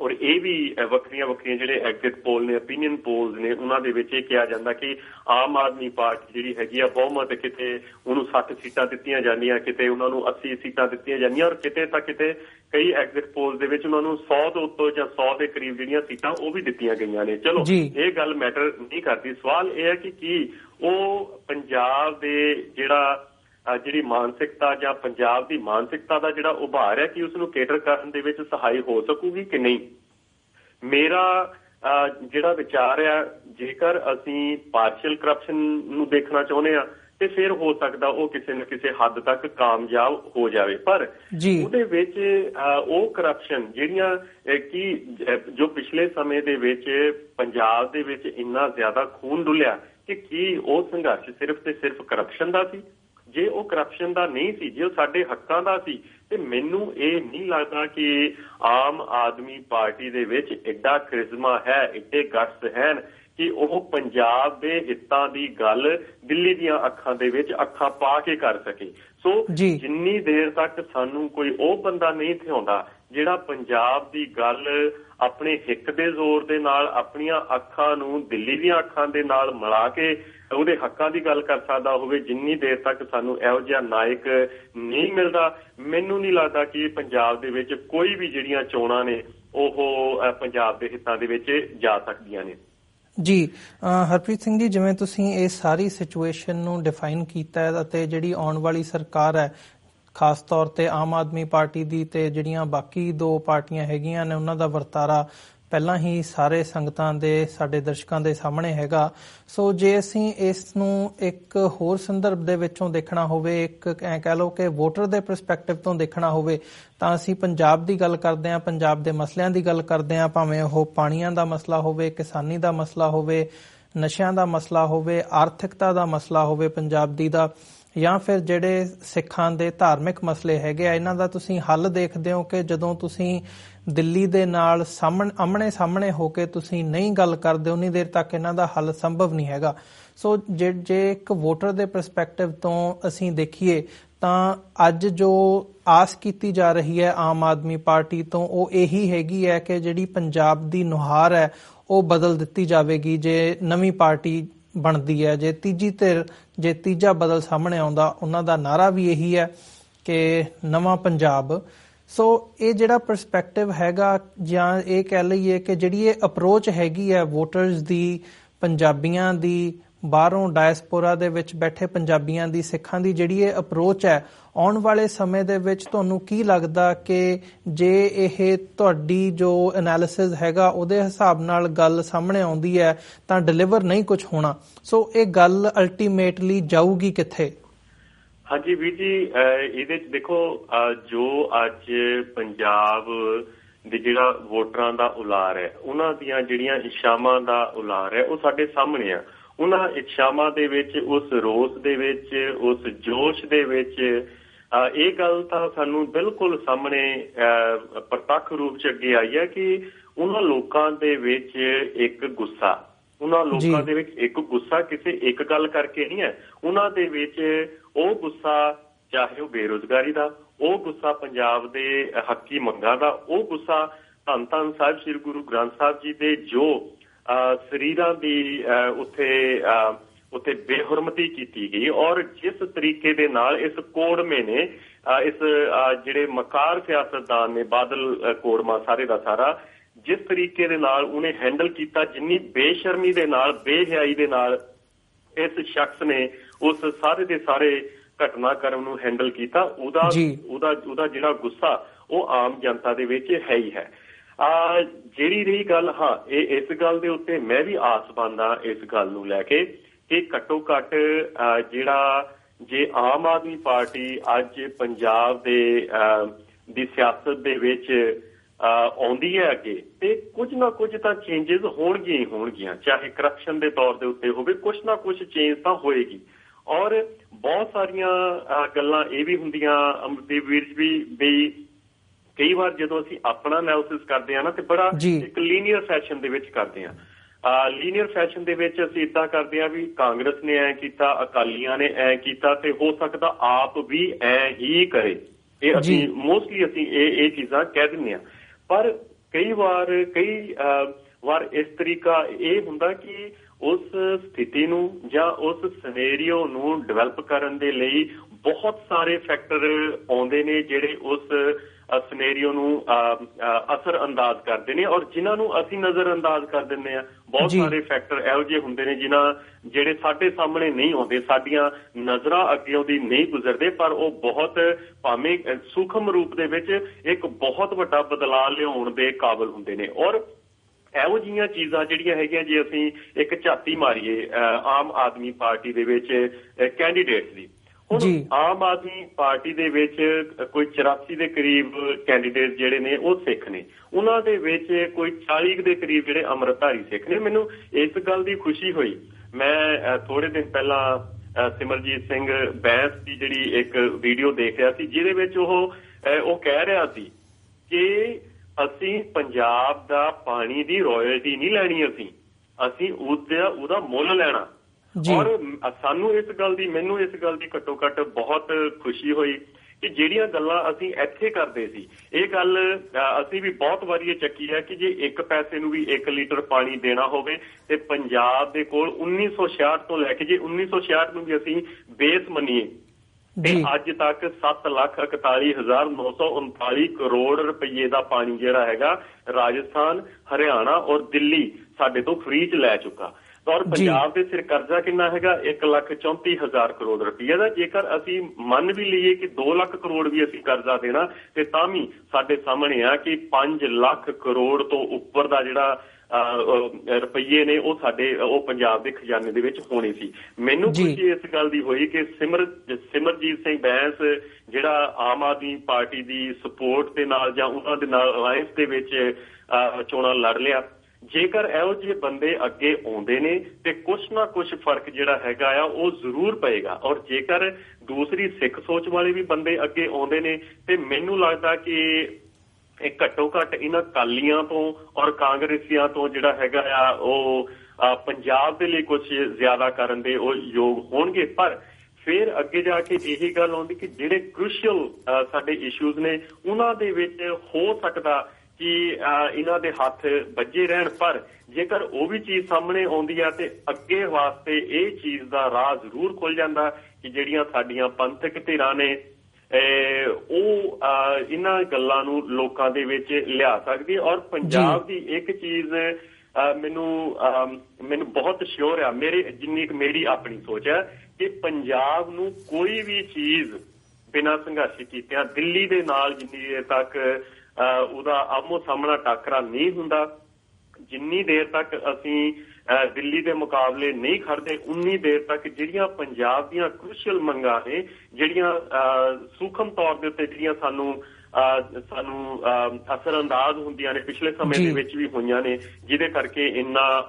Speaker 2: ਔਰ ਇਹ ਵੀ ਵੱਖਰੀਆਂ ਵੱਖਰੀਆਂ ਜਿਹੜੇ ਐਗਜ਼ਿਟ ਪੋਲ ਨੇ opinion ਪੋਲਸ ਨੇ ਉਹਨਾਂ ਦੇ ਵਿੱਚ ਇਹ ਕਿਹਾ ਜਾਂਦਾ ਕਿ ਆਮ ਆਦਮੀ ਪਾਰਟੀ ਜਿਹੜੀ ਹੈਗੀ ਆ ਬਹੁਮਤ ਕਿਤੇ ਉਹਨੂੰ 60 ਸੀਟਾਂ ਦਿੱਤੀਆਂ ਜਾਂਦੀਆਂ ਕਿਤੇ ਉਹਨਾਂ ਨੂੰ 80 ਸੀਟਾਂ ਦਿੱਤੀਆਂ ਜਾਂਦੀਆਂ ਔਰ ਕਿਤੇ ਤਾਂ ਕਿਤੇ ਕਈ ਐਗਜ਼ਿਟ ਪੋਲਸ ਦੇ ਵਿੱਚ ਉਹਨਾਂ ਨੂੰ 100 ਤੋਂ ਉੱਤੋਂ ਜਾਂ 100 ਦੇ ਕਰੀਬ ਜਿਹੜੀਆਂ ਸੀਟਾਂ ਉਹ ਵੀ ਦਿੱਤੀਆਂ ਗਈਆਂ ਨੇ। ਚਲੋ ਇਹ ਗੱਲ ਮੈਟਰ ਨਹੀਂ ਕਰਦੀ। ਸਵਾਲ ਇਹ ਹੈ ਕਿ ਕੀ ਉਹ ਪੰਜਾਬ ਦੇ ਜਿਹੜਾ ਜਿਹੜੀ ਮਾਨਸਿਕਤਾ ਜਾਂ ਪੰਜਾਬ ਦੀ ਮਾਨਸਿਕਤਾ ਦਾ ਜਿਹੜਾ ਉਭਾਰ ਹੈ ਕਿ ਉਸ ਨੂੰ ਕੇਟਰ ਕਰਨ ਦੇ ਵਿੱਚ ਸਹਾਈ ਹੋ ਸਕੂਗੀ ਕਿ ਨਹੀਂ? ਮੇਰਾ ਜਿਹੜਾ ਵਿਚਾਰ ਹੈ ਜੇਕਰ ਅਸੀਂ ਪਾਰਸ਼ਲ ਕਰਪਸ਼ਨ ਨੂੰ ਦੇਖਣਾ ਚਾਹੁੰਦੇ ਆ ਤੇ ਫਿਰ ਹੋ ਸਕਦਾ ਉਹ ਕਿਸੇ ਨਾ ਕਿਸੇ ਹੱਦ ਤੱਕ ਕਾਮਯਾਬ ਹੋ ਜਾਵੇ। ਪਰ ਉਹਦੇ ਵਿੱਚ ਉਹ ਕਰਪਸ਼ਨ ਜਿਹੜੀਆਂ ਕਿ ਜੋ ਪਿਛਲੇ ਸਮੇਂ ਦੇ ਵਿੱਚ ਪੰਜਾਬ ਦੇ ਵਿੱਚ ਇੰਨਾ ਜ਼ਿਆਦਾ ਖੂਨ ਡੁੱਲਿਆ ਕਿ ਕੀ ਉਹ ਸੰਘਰਸ਼ ਸਿਰਫ ਤੇ ਸਿਰਫ ਕਰਪਸ਼ਨ ਦਾ ਸੀ? ਜੇ ਉਹ ਕਰਪਸ਼ਨ ਦਾ ਨਹੀਂ ਸੀ, ਜੇ ਉਹ ਸਾਡੇ ਹੱਕਾਂ ਦਾ ਸੀ, ਤੇ ਮੈਨੂੰ ਇਹ ਨਹੀਂ ਲੱਗਦਾ ਕਿ ਆਮ ਆਦਮੀ ਪਾਰਟੀ ਦੇ ਵਿੱਚ ਐਡਾ ਕ੍ਰਿਜ਼ਮਾ ਹੈ ਐਡੇ ਗੱਟਸ ਹਨ। ਕਿ ਉਹ ਪੰਜਾਬ ਦੇ ਹਿੱਤਾਂ ਦੀ ਗੱਲ ਦਿੱਲੀ ਦੀਆਂ ਅੱਖਾਂ ਦੇ ਵਿੱਚ ਅੱਖਾਂ ਪਾ ਕੇ ਕਰ ਸਕੇ। ਸੋ ਜਿੰਨੀ ਦੇਰ ਤੱਕ ਸਾਨੂੰ ਕੋਈ ਉਹ ਬੰਦਾ ਨਹੀਂ ਥਿਆਉਂਦਾ ਜਿਹੜਾ ਪੰਜਾਬ ਦੀ ਗੱਲ ਆਪਣੇ ਹਿੱਕ ਦੇ ਜ਼ੋਰ ਦੇ ਨਾਲ ਆਪਣੀਆਂ ਅੱਖਾਂ ਨੂੰ ਦਿੱਲੀ ਦੀਆਂ ਅੱਖਾਂ ਦੇ ਨਾਲ ਮਿਲਾ ਕੇ ਉਹਦੇ ਹੱਕਾਂ ਦੀ ਗੱਲ ਕਰ ਸਕਦਾ ਹੋਵੇ ਜਿੰਨੀ ਦੇਰ ਤੱਕ ਸਾਨੂੰ ਇਹੋ ਜਿਹਾ ਨਾਇਕ ਨਹੀਂ ਮਿਲਦਾ ਮੈਨੂੰ ਨਹੀਂ ਲੱਗਦਾ ਕਿ ਪੰਜਾਬ ਦੇ ਵਿੱਚ ਕੋਈ ਵੀ ਜਿਹੜੀਆਂ ਚੋਣਾਂ ਨੇ ਉਹ ਪੰਜਾਬ ਦੇ ਹਿੱਤਾਂ ਦੇ ਵਿੱਚ ਜਾ ਸਕਦੀਆਂ ਨੇ।
Speaker 1: ਜੀ ਹਰਪ੍ਰੀਤ ਸਿੰਘ ਜੀ, ਜਿਵੇਂ ਤੁਸੀਂ ਇਹ ਸਾਰੀ ਸਿਚੁਏਸ਼ਨ ਨੂੰ ਡਿਫਾਈਨ ਕੀਤਾ ਹੈ ਅਤੇ ਜਿਹੜੀ ਆਉਣ ਵਾਲੀ ਸਰਕਾਰ ਹੈ, ਖਾਸ ਤੌਰ ਤੇ ਆਮ ਆਦਮੀ ਪਾਰਟੀ ਦੀ ਤੇ ਜਿਹੜੀਆਂ ਬਾਕੀ ਦੋ ਪਾਰਟੀਆਂ ਹੈਗੀਆਂ ਨੇ, ਉਹਨਾਂ ਦਾ ਵਰਤਾਰਾ ਪਹਿਲਾਂ ਹੀ ਸਾਰੇ ਸੰਗਤਾਂ ਦੇ, ਸਾਡੇ ਦਰਸ਼ਕਾਂ ਦੇ ਸਾਹਮਣੇ ਹੈਗਾ। ਸੋ ਜੇ ਅਸੀਂ ਇਸ ਨੂੰ ਇੱਕ ਹੋਰ ਸੰਦਰਭ ਦੇ ਵਿੱਚੋਂ ਦੇਖਣਾ ਹੋਵੇ, ਇੱਕ ਐ ਕਹਿ ਲਓ ਕਿ ਵੋਟਰ ਦੇ ਪਰਸਪੈਕਟਿਵ ਤੋਂ ਦੇਖਣਾ ਹੋਵੇ, ਤਾਂ ਅਸੀਂ ਪੰਜਾਬ ਦੀ ਗੱਲ ਕਰਦੇ ਆਂ ਪੰਜਾਬ ਦੇ ਮਸਲਿਆਂ ਦੀ ਗੱਲ ਕਰਦੇ ਆਂ ਭਾਵੇਂ ਉਹ ਪਾਣੀਆਂ ਦਾ ਮਸਲਾ ਹੋਵੇ, ਕਿਸਾਨੀ ਦਾ ਮਸਲਾ ਹੋਵੇ, ਨਸ਼ਿਆਂ ਦਾ ਮਸਲਾ ਹੋਵੇ, ਆਰਥਿਕਤਾ ਦਾ ਮਸਲਾ ਹੋਵੇ ਪੰਜਾਬ ਦੀ ਦਾ, ਜਾਂ ਫਿਰ ਜਿਹੜੇ ਸਿੱਖਾਂ ਦੇ ਧਾਰਮਿਕ ਮਸਲੇ ਹੈਗੇ ਆ, ਇਹਨਾਂ ਦਾ ਤੁਸੀਂ ਹੱਲ ਦੇਖਦੇ ਹੋ ਕਿ ਜਦੋਂ ਤੁਸੀਂ ਦਿੱਲੀ ਦੇ ਨਾਲ ਸਾਹਮਣੇ ਸਾਹਮਣੇ ਹੋ ਕੇ ਤੁਸੀਂ ਨਹੀਂ ਗੱਲ ਕਰਦੇ, ਉਨੀ ਦੇਰ ਤੱਕ ਇਹਨਾਂ ਦਾ ਹੱਲ ਸੰਭਵ ਨਹੀਂ ਹੈਗਾ। ਸੋ ਜੇ ਜੇ ਇੱਕ ਵੋਟਰ ਦੇ ਪਰਸਪੈਕਟਿਵ ਤੋਂ ਅਸੀਂ ਦੇਖੀਏ, ਤਾਂ ਅੱਜ ਜੋ ਆਸ ਕੀਤੀ ਜਾ ਰਹੀ ਹੈ ਆਮ ਆਦਮੀ ਪਾਰਟੀ ਤੋਂ, ਉਹ ਇਹੀ ਹੈਗੀ ਹੈ ਕਿ ਜਿਹੜੀ ਪੰਜਾਬ ਦੀ ਨੁਹਾਰ ਹੈ, ਉਹ ਬਦਲ ਦਿੱਤੀ ਜਾਵੇਗੀ, ਜੇ ਨਵੀਂ ਪਾਰਟੀ ਬਣਦੀ ਹੈ, ਜੇ ਤੀਜੀ ਧਿਰ, ਜੇ ਤੀਜਾ ਬਦਲ ਸਾਹਮਣੇ ਆਉਂਦਾ, ਉਹਨਾਂ ਦਾ ਨਾਰਾ ਵੀ ਇਹੀ ਹੈ ਕਿ ਨਵਾਂ ਪੰਜਾਬ ਸੋ ਇਹ ਜਿਹੜਾ ਪਰਸਪੈਕਟਿਵ ਹੈਗਾ, ਜਾਂ ਇਹ ਕਹਿ ਲਈਏ ਕਿ ਜਿਹੜੀ ਇਹ ਅਪਰੋਚ ਹੈਗੀ ਹੈ ਵੋਟਰਸ ਦੀ, ਪੰਜਾਬੀਆਂ ਦੀ, ਬਾਹਰੋਂ ਡਾਇਸਪੋਰਾ ਦੇ ਵਿੱਚ ਬੈਠੇ ਪੰਜਾਬੀਆਂ ਦੀ, ਸਿੱਖਾਂ ਦੀ ਜਿਹੜੀ ਇਹ ਅਪਰੋਚ ਹੈ, ਆਉਣ ਵਾਲੇ ਸਮੇਂ ਦੇ ਵਿੱਚ ਤੁਹਾਨੂੰ ਕੀ ਲੱਗਦਾ ਕਿ ਜੇ ਇਹ ਤੁਹਾਡੀ ਜੋ ਐਨਾਲਿਸਿਸ ਹੈਗਾ, ਉਹਦੇ ਹਿਸਾਬ ਨਾਲ ਗੱਲ ਸਾਹਮਣੇ ਆਉਂਦੀ ਹੈ, ਤਾਂ ਡਿਲੀਵਰ ਨਹੀਂ ਕੁਝ ਹੋਣਾ। ਸੋ ਇਹ ਗੱਲ ਅਲਟੀਮੇਟਲੀ ਜਾਊਗੀ ਕਿੱਥੇ?
Speaker 2: ਹਾਂਜੀ ਵੀਰ ਜੀ ਇਹਦੇ ਵਿੱਚ ਦੇਖੋ ਜੋ ਅੱਜ ਪੰਜਾਬ ਦੇ ਜਿਹੜਾ ਵੋਟਰਾਂ ਦਾ ਉਲਾਰ ਹੈ ਉਹਨਾਂ ਦੀਆਂ ਜਿਹੜੀਆਂ ਇਸ਼ਾਵਾਂ ਦਾ ਉਲਾਰ ਹੈ ਉਹ ਸਾਡੇ ਸਾਹਮਣੇ ਆ। ਉਹਨਾਂ ਇਸ਼ਾਵਾਂ ਦੇ ਵਿੱਚ ਉਸ ਰੋਸ ਦੇ ਵਿੱਚ ਉਸ ਜੋਸ਼ ਦੇ ਵਿੱਚ ਇਹ ਗੱਲ ਤਾਂ ਸਾਨੂੰ ਬਿਲਕੁਲ ਸਾਹਮਣੇ ਪ੍ਰਤੱਖ ਰੂਪ ਚ ਅੱਗੇ ਆਈ ਹੈ ਕਿ ਉਹਨਾਂ ਲੋਕਾਂ ਦੇ ਵਿੱਚ ਇੱਕ ਗੁੱਸਾ ਉਹਨਾਂ ਲੋਕਾਂ ਦੇ ਵਿੱਚ ਇੱਕ ਗੁੱਸਾ ਕਿਸੇ ਇੱਕ ਗੱਲ ਕਰਕੇ ਨਹੀਂ ਹੈ। ਉਹਨਾਂ ਦੇ ਵਿੱਚ ਉਹ ਗੁੱਸਾ ਚਾਹੇ ਉਹ ਬੇਰੋਜ਼ਗਾਰੀ ਦਾ, ਉਹ ਗੁੱਸਾ ਪੰਜਾਬ ਦੇ ਹੱਕੀ ਮੰਗਾਂ ਦਾ, ਉਹ ਗੁੱਸਾ ਧੰਨ ਧੰਨ ਸਾਹਿਬ ਸ੍ਰੀ ਗੁਰੂ ਗ੍ਰੰਥ ਸਾਹਿਬ ਜੀ ਦੇ ਜੋ ਸਰੀਰਾਂ ਦੀ ਉੱਥੇ ਉੱਥੇ ਬੇਹਰਮਤੀ ਕੀਤੀ ਗਈ ਔਰ ਜਿਸ ਤਰੀਕੇ ਦੇ ਨਾਲ ਇਸ ਕੋੜਮੇ ਨੇ ਇਸ ਜਿਹੜੇ ਮਕਾਰ ਸਿਆਸਤਦਾਨ ਨੇ, ਬਾਦਲ ਕੋੜਮਾ ਸਾਰੇ ਦਾ ਸਾਰਾ, ਜਿਸ ਤਰੀਕੇ ਦੇ ਨਾਲ ਉਹਨੇ ਹੈਂਡਲ ਕੀਤਾ, ਜਿੰਨੀ ਬੇਸ਼ਰਮੀ ਦੇ ਨਾਲ, ਬੇਹਿਆਈ ਦੇ ਨਾਲ ਇਸ ਸ਼ਖਸ ਨੇ ਉਸ ਸਾਰੇ ਦੇ ਸਾਰੇ ਘਟਨਾਕ੍ਰਮ ਨੂੰ ਹੈਂਡਲ ਕੀਤਾ ਉਹਦਾ ਉਹਦਾ ਉਹਦਾ ਜਿਹੜਾ ਗੁੱਸਾ ਉਹ ਆਮ ਜਨਤਾ ਦੇ ਵਿੱਚ ਹੈ ਹੀ ਹੈ। ਆ ਜਿਹੜੀ ਰਹੀ ਗੱਲ ਹਾਂ ਇਹ ਇਸ ਗੱਲ ਦੇ ਉੱਤੇ ਮੈਂ ਵੀ ਆਸ ਬੰਦਾ ਇਸ ਗੱਲ ਨੂੰ ਲੈ ਕੇ ਕਿ ਘੱਟੋ ਘੱਟ ਜਿਹੜਾ ਜੇ ਆਮ ਆਦਮੀ ਪਾਰਟੀ ਅੱਜ ਪੰਜਾਬ ਦੇ ਦੀ ਸਿਆਸਤ ਦੇ ਵਿੱਚ ਆਉਂਦੀ ਹੈ ਅੱਗੇ ਤੇ ਕੁਝ ਨਾ ਕੁਝ ਤਾਂ ਚੇਂਜਸ ਹੋਣਗੀਆਂ ਹੀ ਹੋਣਗੀਆਂ ਚਾਹੇ ਕਰਪਸ਼ਨ ਦੇ ਤੌਰ ਦੇ ਉੱਤੇ ਹੋਵੇ ਕੁਝ ਨਾ ਕੁਝ ਚੇਂਜ ਤਾਂ ਹੋਏਗੀ। ਔਰ ਬਹੁਤ ਸਾਰੀਆਂ ਗੱਲਾਂ ਇਹ ਵੀ ਹੁੰਦੀਆਂ ਅਮਰਦੀਪ ਵੀਰ ਜੀ ਵੀ ਕਈ ਵਾਰ ਜਦੋਂ ਅਸੀਂ ਆਪਣਾ ਐਨਾਲਿਸਿਸ ਕਰਦੇ ਆ ਨਾ ਤੇ ਬੜਾ ਇੱਕ ਲੀਨੀਅਰ ਫੈਸ਼ਨ ਦੇ ਵਿੱਚ ਕਰਦੇ ਆ ਆ ਲੀਨੀਅਰ ਫੈਸ਼ਨ ਦੇ ਵਿੱਚ ਅਸੀਂ ਇਦਾਂ ਕਰਦੇ ਆ ਵੀ ਕਾਂਗਰਸ ਨੇ ਐ ਕੀਤਾ ਅਕਾਲੀਆਂ ਨੇ ਐ ਕੀਤਾ ਤੇ ਹੋ ਸਕਦਾ ਆਪ ਵੀ ਐ ਹੀ ਕਰੇ। ਇਹ ਅਸੀਂ ਮੋਸਟਲੀ ਅਸੀਂ ਇਹ ਇਹ ਚੀਜ਼ਾਂ ਕਹਿ ਦਿੰਦੇ ਆ ਪਰ ਕਈ ਵਾਰ ਕਈ ਵਾਰ ਇਸ ਤਰੀਕਾ ਇਹ ਹੁੰਦਾ ਕਿ ਉਸ ਸਥਿਤੀ ਨੂੰ ਜਾਂ ਉਸ ਸਿਨੈਰੀਓ ਨੂੰ ਡਿਵੈਲਪ ਕਰਨ ਦੇ ਲਈ ਬਹੁਤ ਸਾਰੇ ਫੈਕਟਰ ਆਉਂਦੇ ਨੇ ਜਿਹੜੇ ਉਸ ਸਿਨੈਰੀਓ ਨੂੰ ਅਸਰ ਅੰਦਾਜ਼ ਕਰਦੇ ਨੇ ਔਰ ਜਿਨ੍ਹਾਂ ਨੂੰ ਅਸੀਂ ਨਜ਼ਰ ਅੰਦਾਜ਼ ਕਰ ਦਿੰਦੇ ਆ ਬਹੁਤ ਸਾਰੇ ਫੈਕਟਰ ਇਹੋ ਜਿਹੇ ਹੁੰਦੇ ਨੇ ਜਿਨ੍ਹਾਂ ਜਿਹੜੇ ਸਾਡੇ ਸਾਹਮਣੇ ਨਹੀਂ ਆਉਂਦੇ ਸਾਡੀਆਂ ਨਜ਼ਰਾਂ ਅੱਗੇੋਂ ਦੀ ਨਹੀਂ ਗੁਜ਼ਰਦੇ ਪਰ ਉਹ ਬਹੁਤ ਭਾਵੇਂ ਸੂਖਮ ਰੂਪ ਦੇ ਵਿੱਚ ਇੱਕ ਬਹੁਤ ਵੱਡਾ ਬਦਲਾਅ ਲਿਆਉਣ ਦੇ ਕਾਬਿਲ ਹੁੰਦੇ ਨੇ। ਔਰ ਇਹੋ ਜੀਆਂ ਚੀਜ਼ਾਂ ਜਿਹੜੀਆਂ ਹੈਗੀਆਂ ਜੇ ਅਸੀਂ ਇੱਕ ਝਾਤੀ ਮਾਰੀਏ ਆਮ ਆਦਮੀ ਪਾਰਟੀ ਦੇ ਵਿੱਚ ਕੈਂਡੀਡੇਟਸ ਦੀ। ਹੁਣ ਆਮ ਆਦਮੀ ਪਾਰਟੀ ਦੇ ਵਿੱਚ ਕੋਈ 84 ਦੇ ਕਰੀਬ ਕੈਂਡੀਡੇਟ ਜਿਹੜੇ ਨੇ ਉਹ ਸਿੱਖ ਨੇ। ਉਹਨਾਂ ਦੇ ਵਿੱਚ ਕੋਈ 40 ਦੇ ਕਰੀਬ ਜਿਹੜੇ ਅਮਰਤਾਰੀ ਸਿੱਖ ਨੇ। ਮੈਨੂੰ ਇਸ ਗੱਲ ਦੀ ਖੁਸ਼ੀ ਹੋਈ। ਮੈਂ ਥੋੜੇ ਦਿਨ ਪਹਿਲਾਂ ਸਿਮਰਜੀਤ ਸਿੰਘ ਬੈਂਸ ਦੀ ਜਿਹੜੀ ਇੱਕ ਵੀਡੀਓ ਦੇਖ ਰਿਹਾ ਸੀ ਜਿਹਦੇ ਵਿੱਚ ਉਹ ਉਹ ਕਹਿ ਰਿਹਾ ਸੀ ਕਿ ਅਸੀਂ ਪੰਜਾਬ ਦਾ ਪਾਣੀ ਦੀ ਰਾਇਲਟੀ ਨਹੀਂ ਲੈਣੀ ਅਸੀਂ। ਅਸੀਂ ਉਹਦਾ ਉਹਦਾ ਮੁੱਲ ਲੈਣਾ। ਔਰ ਸਾਨੂੰ ਇਸ ਗੱਲ ਦੀ ਮੈਨੂੰ ਇਸ ਗੱਲ ਦੀ ਘੱਟੋ ਘੱਟ ਬਹੁਤ ਖੁਸ਼ੀ ਹੋਈ ਕਿ ਜਿਹੜੀਆਂ ਗੱਲਾਂ ਅਸੀਂ ਇੱਥੇ ਕਰਦੇ ਸੀ। ਇਹ ਗੱਲ ਅਸੀਂ ਵੀ ਬਹੁਤ ਵਾਰੀ ਇਹ ਚੱਕੀ ਹੈ ਕਿ ਜੇ ਇੱਕ ਪੈਸੇ ਨੂੰ ਵੀ 1 ਲੀਟਰ ਪਾਣੀ ਦੇਣਾ ਹੋਵੇ ਤੇ ਪੰਜਾਬ ਦੇ ਕੋਲ 1966 ਤੋਂ ਲੈ ਕੇ ਜੇ 1966 ਨੂੰ ਵੀ ਅਸੀਂ ਬੇਸ ਮੰਨੀਏ। ਤੇ ਅੱਜ ਤੱਕ 741939 ਕਰੋੜ ਰੁਪਏ ਦਾ ਪਾਣੀ ਜਿਹੜਾ ਹੈਗਾ ਰਾਜਸਥਾਨ ਹਰਿਆਣਾ ਔਰ ਦਿੱਲੀ ਸਾਡੇ ਤੋਂ ਫ੍ਰੀ ਚ ਲੈ ਚੁੱਕਾ। ਔਰ ਪੰਜਾਬ ਦੇ ਸਿਰ ਕਰਜ਼ਾ ਕਿੰਨਾ ਹੈਗਾ? 134000 ਕਰੋੜ ਰੁਪਏ ਦਾ। ਜੇਕਰ ਅਸੀਂ ਮੰਨ ਵੀ ਲਈਏ ਕਿ 2 ਲੱਖ ਕਰੋੜ ਵੀ ਅਸੀਂ ਕਰਜ਼ਾ ਦੇਣਾ ਤੇ ਤਾਂ ਵੀ ਸਾਡੇ ਸਾਹਮਣੇ ਆ ਕਿ 5 ਲੱਖ ਕਰੋੜ ਤੋਂ ਉੱਪਰ ਦਾ ਜਿਹੜਾ ਰੁਪਈਏ ਨੇ ਉਹ ਸਾਡੇ ਉਹ ਪੰਜਾਬ ਦੇ ਖਜ਼ਾਨੇ ਦੇ ਵਿੱਚ ਹੋਣੇ ਸੀ। ਮੈਨੂੰ ਖੁਸ਼ੀ ਇਸ ਗੱਲ ਦੀ ਹੋਈ ਕਿ ਸਿਮਰ ਸਿਮਰਜੀਤ ਸਿੰਘ ਬੈਂਸ ਜਿਹੜਾ ਆਮ ਆਦਮੀ ਪਾਰਟੀ ਦੀ ਸਪੋਰਟ ਦੇ ਨਾਲ ਜਾਂ ਉਹਨਾਂ ਦੇ ਨਾਲ ਅਲਾਈਅੰਸ ਦੇ ਵਿੱਚ ਚੋਣਾਂ ਲੜ ਲਿਆ। ਜੇਕਰ ਇਹੋ ਜਿਹੇ ਬੰਦੇ ਅੱਗੇ ਆਉਂਦੇ ਨੇ ਤੇ ਕੁਛ ਨਾ ਕੁਛ ਫ਼ਰਕ ਜਿਹੜਾ ਹੈਗਾ ਆ ਉਹ ਜ਼ਰੂਰ ਪਏਗਾ। ਔਰ ਜੇਕਰ ਦੂਸਰੀ ਸਿੱਖ ਸੋਚ ਵਾਲੇ ਵੀ ਬੰਦੇ ਅੱਗੇ ਆਉਂਦੇ ਨੇ ਤੇ ਮੈਨੂੰ ਲੱਗਦਾ ਕਿ ਇਹ ਘੱਟੋ ਘੱਟ ਇਹਨਾਂ ਕਾਲੀਆਂ ਤੋਂ ਔਰ ਕਾਂਗਰਸੀਆਂ ਤੋਂ ਜਿਹੜਾ ਹੈਗਾ ਆ, ਉਹ ਪੰਜਾਬ ਦੇ ਲਈ ਕੁਝ ਜ਼ਿਆਦਾ ਕਰਨ ਦੇ ਉਹ ਯੋਗ ਹੋਣਗੇ। ਪਰ ਫਿਰ ਅੱਗੇ ਜਾ ਕੇ ਇਹ ਗੱਲ ਆਉਂਦੀ ਕਿ ਜਿਹੜੇ ਕ੍ਰੂਸ਼ੀਅਲ ਸਾਡੇ ਇਸ਼ੂਜ਼ ਨੇ, ਉਹਨਾਂ ਦੇ ਵਿੱਚ ਹੋ ਸਕਦਾ ਕਿ ਇਹਨਾਂ ਦੇ ਹੱਥ ਵੱਜੇ ਰਹਿਣ। ਪਰ ਜੇਕਰ ਉਹ ਵੀ ਚੀਜ਼ ਸਾਹਮਣੇ ਆਉਂਦੀ ਆ ਤੇ ਅੱਗੇ ਵਾਸਤੇ ਇਹ ਚੀਜ਼ ਦਾ ਰਾਹ ਜ਼ਰੂਰ ਖੁੱਲ ਜਾਂਦਾ ਕਿ ਜਿਹੜੀਆਂ ਸਾਡੀਆਂ ਪੰਥਕ ਧਿਰਾਂ ਨੇ ਉਹ ਇਹਨਾਂ ਗੱਲਾਂ ਨੂੰ ਲੋਕਾਂ ਦੇ ਵਿੱਚ ਲਿਆ ਸਕਦੀ ਔਰ ਪੰਜਾਬ ਦੀ ਇੱਕ ਚੀਜ਼ ਮੈਨੂੰ ਮੈਨੂੰ ਬਹੁਤ ਸ਼ੋਰ ਆ ਮੇਰੇ ਜਿੰਨੀ ਕਿ ਮੇਰੀ ਆਪਣੀ ਸੋਚ ਹੈ ਕਿ ਪੰਜਾਬ ਨੂੰ ਕੋਈ ਵੀ ਚੀਜ਼ ਬਿਨਾਂ ਸੰਘਰਸ਼ ਕੀਤਿਆਂ ਦਿੱਲੀ ਦੇ ਨਾਲ ਜਿੰਨੀ ਦੇਰ ਤੱਕ ਉਹਦਾ ਆਮੋ ਸਾਹਮਣਾ ਟੱਕਰਾ ਨਹੀਂ ਹੁੰਦਾ ਜਿੰਨੀ ਦੇਰ ਤੱਕ ਅਸੀਂ ਦਿੱਲੀ ਦੇ ਮੁਕਾਬਲੇ ਨਹੀਂ ਖੜਦੇ ਉਨੀ ਦੇਰ ਤੱਕ ਜਿਹੜੀਆਂ ਪੰਜਾਬ ਦੀਆਂ ਕ੍ਰੂਸ਼ੀਅਲ ਮੰਗਾਂ ਨੇ ਜਿਹੜੀਆਂ ਸੂਖਮ ਤੌਰ ਦੇ ਉੱਤੇ ਜਿਹੜੀਆਂ ਸਾਨੂੰ ਸਾਨੂੰ ਅਸਰ ਅੰਦਾਜ਼ ਹੁੰਦੀਆਂ ਨੇ ਪਿਛਲੇ ਸਮੇਂ ਦੇ ਵਿੱਚ ਵੀ ਹੋਈਆਂ ਨੇ ਜਿਹਦੇ ਕਰਕੇ ਇੰਨਾ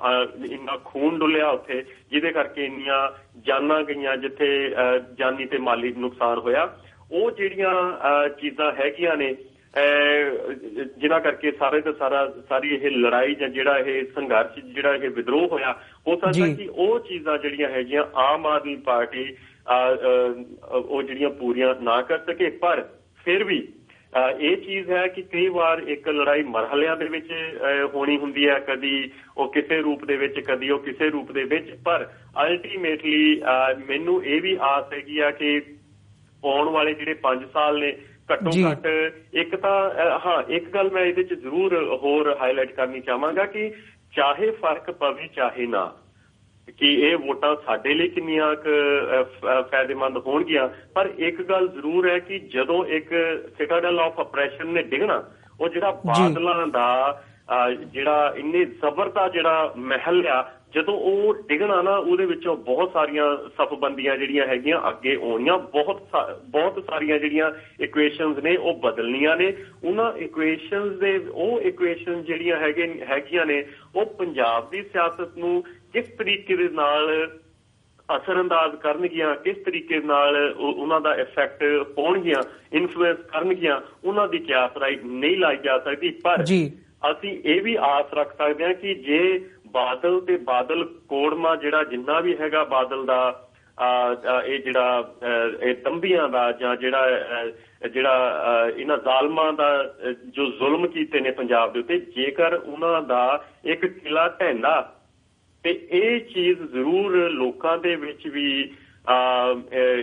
Speaker 2: ਇੰਨਾ ਖੂਨ ਡੁੱਲਿਆ ਉੱਥੇ ਜਿਹਦੇ ਕਰਕੇ ਇੰਨੀਆਂ ਜਾਨਾਂ ਗਈਆਂ ਜਿੱਥੇ ਜਾਨੀ ਤੇ ਮਾਲੀ ਨੁਕਸਾਨ ਹੋਇਆ। ਉਹ ਜਿਹੜੀਆਂ ਚੀਜ਼ਾਂ ਹੈਗੀਆਂ ਨੇ ਜਿਨ੍ਹਾਂ ਕਰਕੇ ਸਾਰੇ ਦਾ ਸਾਰਾ ਸਾਰੀ ਇਹ ਲੜਾਈ ਜਾਂ ਜਿਹੜਾ ਇਹ ਸੰਘਰਸ਼ ਜਿਹੜਾ ਇਹ ਵਿਦਰੋਹ ਹੋਇਆ ਹੋ ਸਕਦਾ ਕਿ ਉਹ ਚੀਜ਼ਾਂ ਜਿਹੜੀਆਂ ਹੈਗੀਆਂ ਆਮ ਆਦਮੀ ਪਾਰਟੀ ਉਹ ਜਿਹੜੀਆਂ ਪੂਰੀਆਂ ਨਾ ਕਰ ਸਕੇ। ਪਰ ਫਿਰ ਵੀ ਇਹ ਚੀਜ਼ ਹੈ ਕਿ ਕਈ ਵਾਰ ਇੱਕ ਲੜਾਈ ਮਰਹਲਿਆਂ ਦੇ ਵਿੱਚ ਹੋਣੀ ਹੁੰਦੀ ਹੈ। ਕਦੀ ਉਹ ਕਿਸੇ ਰੂਪ ਦੇ ਵਿੱਚ ਕਦੀ ਉਹ ਕਿਸੇ ਰੂਪ ਦੇ ਵਿੱਚ। ਪਰ ਅਲਟੀਮੇਟਲੀ ਮੈਨੂੰ ਇਹ ਵੀ ਆਸ ਹੈਗੀ ਆ ਕਿ ਆਉਣ ਵਾਲੇ ਜਿਹੜੇ 5 ਸਾਲ ਨੇ ਘੱਟੋ ਘੱਟ ਇੱਕ ਤਾਂ ਹਾਂ ਇੱਕ ਗੱਲ ਮੈਂ ਇਹਦੇ ਵਿੱਚ ਜ਼ਰੂਰ ਹੋਰ ਹਾਈਲਾਈਟ ਕਰਨੀ ਚਾਹਾਂਗਾ ਕਿ ਚਾਹੇ ਫ਼ਰਕ ਪਵੇ ਚਾਹੇ ਨਾ ਕਿ ਇਹ ਵੋਟਾਂ ਸਾਡੇ ਲਈ ਕਿੰਨੀਆਂ ਫਾਇਦੇਮੰਦ ਹੋਣਗੀਆਂ। ਪਰ ਇੱਕ ਗੱਲ ਜ਼ਰੂਰ ਹੈ ਕਿ ਜਦੋਂ ਇੱਕ ਸਿਟਾਡਲ ਆਫ ਆਪਰੇਸ਼ਨ ਨੇ ਡਿਗਣਾ ਉਹ ਜਿਹੜਾ ਬਾਦਲਾਂ ਦਾ ਜਿਹੜਾ ਇੰਨੇ ਜ਼ਬਰ ਦਾ ਜਿਹੜਾ ਮਹਿਲ ਆ, ਜਦੋਂ ਉਹ ਡਿਗਣਾ ਨਾ, ਉਹਦੇ ਵਿੱਚੋਂ ਬਹੁਤ ਸਾਰੀਆਂ ਸਫਬੰਦੀਆਂ ਜਿਹੜੀਆਂ ਹੈਗੀਆਂ ਅੱਗੇ ਆਉਣੀਆਂ, ਬਹੁਤ ਬਹੁਤ ਸਾਰੀਆਂ ਜਿਹੜੀਆਂ ਇਕੁਏਸ਼ਨਸ ਨੇ, ਉਹ ਬਦਲਣੀਆਂ ਨੇ। ਉਹਨਾਂ ਇਕੁਏਸ਼ਨਸ ਦੇ, ਉਹ ਇਕੁਏਸ਼ਨ ਜਿਹੜੀਆਂ ਹੈਗੇ, ਹੈਗੀਆਂ ਨੇ, ਉਹ ਪੰਜਾਬ ਦੀ ਸਿਆਸਤ ਨੂੰ ਕਿਸ ਤਰੀਕੇ ਦੇ ਨਾਲ ਅਸਰਅੰਦਾਜ਼ ਕਰਨਗੀਆਂ, ਕਿਸ ਤਰੀਕੇ ਨਾਲ ਉਹਨਾਂ ਦਾ ਇਫੈਕਟ ਪਾਉਣਗੀਆਂ ਇਨਫਲੂਐਂਸ ਕਰਨਗੀਆਂ, ਉਹਨਾਂ ਦੀ ਕਿਆਸ ਰਾਈ ਨਹੀਂ ਲਾਈ ਜਾ ਸਕਦੀ, ਪਰ ਅਸੀਂ ਇਹ ਵੀ ਆਸ ਰੱਖ ਸਕਦੇ ਹਾਂ ਕਿ ਜੇ ਬਾਦਲ ਤੇ ਬਾਦਲ ਕੋੜਮਾ ਜਿਹੜਾ ਜਿੰਨਾ ਵੀ ਹੈਗਾ ਬਾਦਲ ਦਾ ਇਹ ਜਿਹੜਾ ਇਹ ਤੰਬੀਆਂ ਦਾ ਜਾਂ ਜਿਹੜਾ ਜਿਹੜਾ ਇਹਨਾਂ ਜ਼ਾਲਮਾਂ ਦਾ ਜੋ ਜ਼ੁਲਮ ਕੀਤੇ ਨੇ ਪੰਜਾਬ ਦੇ ਉੱਤੇ, ਜੇਕਰ ਉਹਨਾਂ ਦਾ ਇੱਕ ਕਿਲਾ ਢਹਿੰਦਾ, ਤੇ ਇਹ ਚੀਜ਼ ਜ਼ਰੂਰ ਲੋਕਾਂ ਦੇ ਵਿੱਚ ਵੀ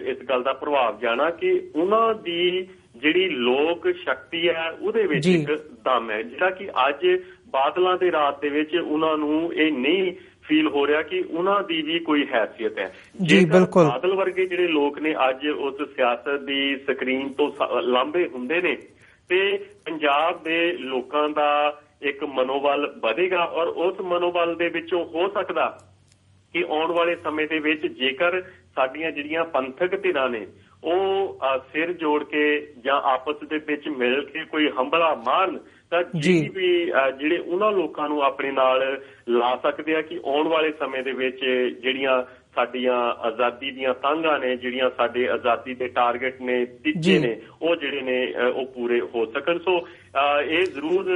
Speaker 2: ਇਸ ਗੱਲ ਦਾ ਪ੍ਰਭਾਵ ਜਾਣਾ ਕਿ ਉਹਨਾਂ ਦੀ ਜਿਹੜੀ ਲੋਕ ਸ਼ਕਤੀ ਹੈ ਉਹਦੇ ਵਿੱਚ ਇੱਕ ਦਮ ਹੈ। ਜਿਹੜਾ ਕਿ ਅੱਜ ਬਾਦਲਾਂ ਦੇ ਰਾਤ ਦੇ ਵਿੱਚ ਉਹਨਾਂ ਨੂੰ ਇਹ ਨਹੀਂ ਫੀਲ ਹੋ ਰਿਹਾ ਕਿ ਉਹਨਾਂ ਦੀ ਵੀ ਕੋਈ ਹੈਸੀਅਤ ਹੈ।
Speaker 1: ਜੀ ਬਿਲਕੁਲ।
Speaker 2: ਬਾਦਲ ਵਰਗੇ ਜਿਹੜੇ ਲੋਕ ਨੇ ਅੱਜ ਉਸ ਸਿਆਸਤ ਦੀ ਸਕਰੀਨ ਤੋਂ ਲਾਂਭੇ ਹੁੰਦੇ ਨੇ ਤੇ ਪੰਜਾਬ ਦੇ ਲੋਕਾਂ ਦਾ ਇੱਕ ਮਨੋਬਲ ਵਧੇਗਾ ਔਰ ਉਸ ਮਨੋਬਲ ਦੇ ਵਿੱਚੋਂ ਹੋ ਸਕਦਾ ਕਿ ਆਉਣ ਵਾਲੇ ਸਮੇਂ ਦੇ ਵਿੱਚ ਜੇਕਰ ਸਾਡੀਆਂ ਜਿਹੜੀਆਂ ਪੰਥਕ ਧਿਰਾਂ ਨੇ ਉਹ ਸਿਰ ਜੋੜ ਕੇ ਜਾਂ ਆਪਸ ਦੇ ਵਿੱਚ ਮਿਲ ਕੇ ਕੋਈ ਹੰਬਲਾ ਮਾਰਨ ਤਾਂ ਜੀ। ਵੀ ਜਿਹੜੇ ਉਹਨਾਂ ਲੋਕਾਂ ਨੂੰ ਆਪਣੇ ਨਾਲ ਲਾ ਸਕਦੇ ਆ ਕਿ ਆਉਣ ਵਾਲੇ ਸਮੇਂ ਦੇ ਵਿੱਚ ਜਿਹੜੀਆਂ ਸਾਡੀਆਂ ਆਜ਼ਾਦੀ ਦੀਆਂ ਤਾਂਘਾਂ ਨੇ ਜਿਹੜੀਆਂ ਸਾਡੇ ਆਜ਼ਾਦੀ ਦੇ ਟਾਰਗੇਟ ਨੇ ਟੀਚੇ ਨੇ ਉਹ ਜਿਹੜੇ ਨੇ ਉਹ ਪੂਰੇ ਹੋ ਸਕਣ। ਸੋ ਇਹ ਜ਼ਰੂਰ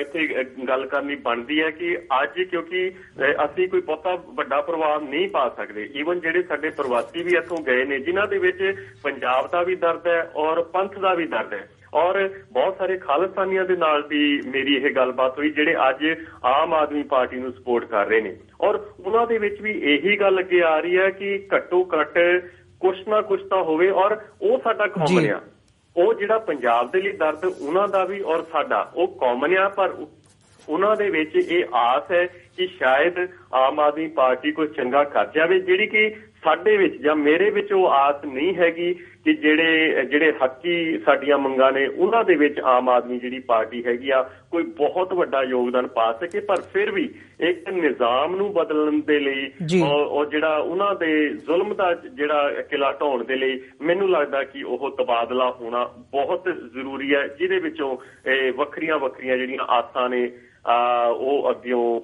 Speaker 2: ਇੱਥੇ ਗੱਲ ਕਰਨੀ ਬਣਦੀ ਹੈ ਕਿ ਅੱਜ ਕਿਉਂਕਿ ਅਸੀਂ ਕੋਈ ਬਹੁਤਾ ਵੱਡਾ ਪ੍ਰਭਾਵ ਨਹੀਂ ਪਾ ਸਕਦੇ। ਈਵਨ ਜਿਹੜੇ ਸਾਡੇ ਪ੍ਰਵਾਸੀ ਵੀ ਇੱਥੋਂ ਗਏ ਨੇ ਜਿਨ੍ਹਾਂ ਦੇ ਵਿੱਚ ਪੰਜਾਬ ਦਾ ਵੀ ਦਰਦ ਹੈ ਔਰ ਪੰਥ ਦਾ ਵੀ ਦਰਦ ਹੈ। ਔਰ ਬਹੁਤ ਸਾਰੇ ਖਾਲਸਾਨੀਆਂ ਦੇ ਨਾਲ ਵੀ ਮੇਰੀ ਇਹ ਗੱਲਬਾਤ ਹੋਈ ਜਿਹੜੇ ਅੱਜ ਆਮ ਆਦਮੀ ਪਾਰਟੀ ਨੂੰ ਸਪੋਰਟ ਕਰ ਰਹੇ ਨੇ। ਔਰ ਉਹਨਾਂ ਦੇ ਵਿੱਚ ਵੀ ਇਹੀ ਗੱਲ ਅੱਗੇ ਆ ਰਹੀ ਹੈ ਕਿ ਘੱਟੋ ਘੱਟ ਕੁਛ ਨਾ ਕੁਛ ਤਾਂ ਹੋਵੇ ਔਰ ਉਹ ਸਾਡਾ ਕਾਮਨ ਆ। ਉਹ ਜਿਹੜਾ ਪੰਜਾਬ ਦੇ ਲਈ ਦਰਦ ਉਹਨਾਂ ਦਾ ਵੀ ਔਰ ਸਾਡਾ ਉਹ ਕਾਮਨ ਆ ਪਰ ਉਹਨਾਂ ਦੇ ਵਿੱਚ ਇਹ ਆਸ ਹੈ ਕਿ ਸ਼ਾਇਦ ਆਮ ਆਦਮੀ ਪਾਰਟੀ ਕੋਈ ਚੰਗਾ ਕਰ ਜਾਵੇ ਜਿਹੜੀ ਕਿ ਸਾਡੇ ਵਿੱਚ ਜਾਂ ਮੇਰੇ ਵਿੱਚ ਉਹ ਆਸ ਨਹੀਂ ਹੈਗੀ ਕਿ ਜਿਹੜੇ ਜਿਹੜੇ ਹੱਕੀ ਸਾਡੀਆਂ ਮੰਗਾਂ ਨੇ ਉਹਨਾਂ ਦੇ ਵਿੱਚ ਆਮ ਆਦਮੀ ਜਿਹੜੀ ਪਾਰਟੀ ਹੈਗੀ ਆ ਕੋਈ ਬਹੁਤ ਵੱਡਾ ਯੋਗਦਾਨ ਪਾ ਸਕੇ ਪਰ ਫਿਰ ਵੀ ਇੱਕ ਨਿਜ਼ਾਮ ਨੂੰ ਬਦਲਣ ਦੇ ਲਈ ਉਹ ਜਿਹੜਾ ਉਹਨਾਂ ਦੇ ਜ਼ੁਲਮ ਦਾ ਜਿਹੜਾ ਕਿਲਾ ਢਾਉਣ ਦੇ ਲਈ ਮੈਨੂੰ ਲੱਗਦਾ ਕਿ ਉਹ ਤਬਾਦਲਾ ਹੋਣਾ ਬਹੁਤ ਜ਼ਰੂਰੀ ਹੈ ਜਿਹਦੇ ਵਿੱਚੋਂ ਵੱਖਰੀਆਂ ਵੱਖਰੀਆਂ ਜਿਹੜੀਆਂ ਆਸਾਂ ਨੇ ਉਹ ਅੱਗਿਓਂ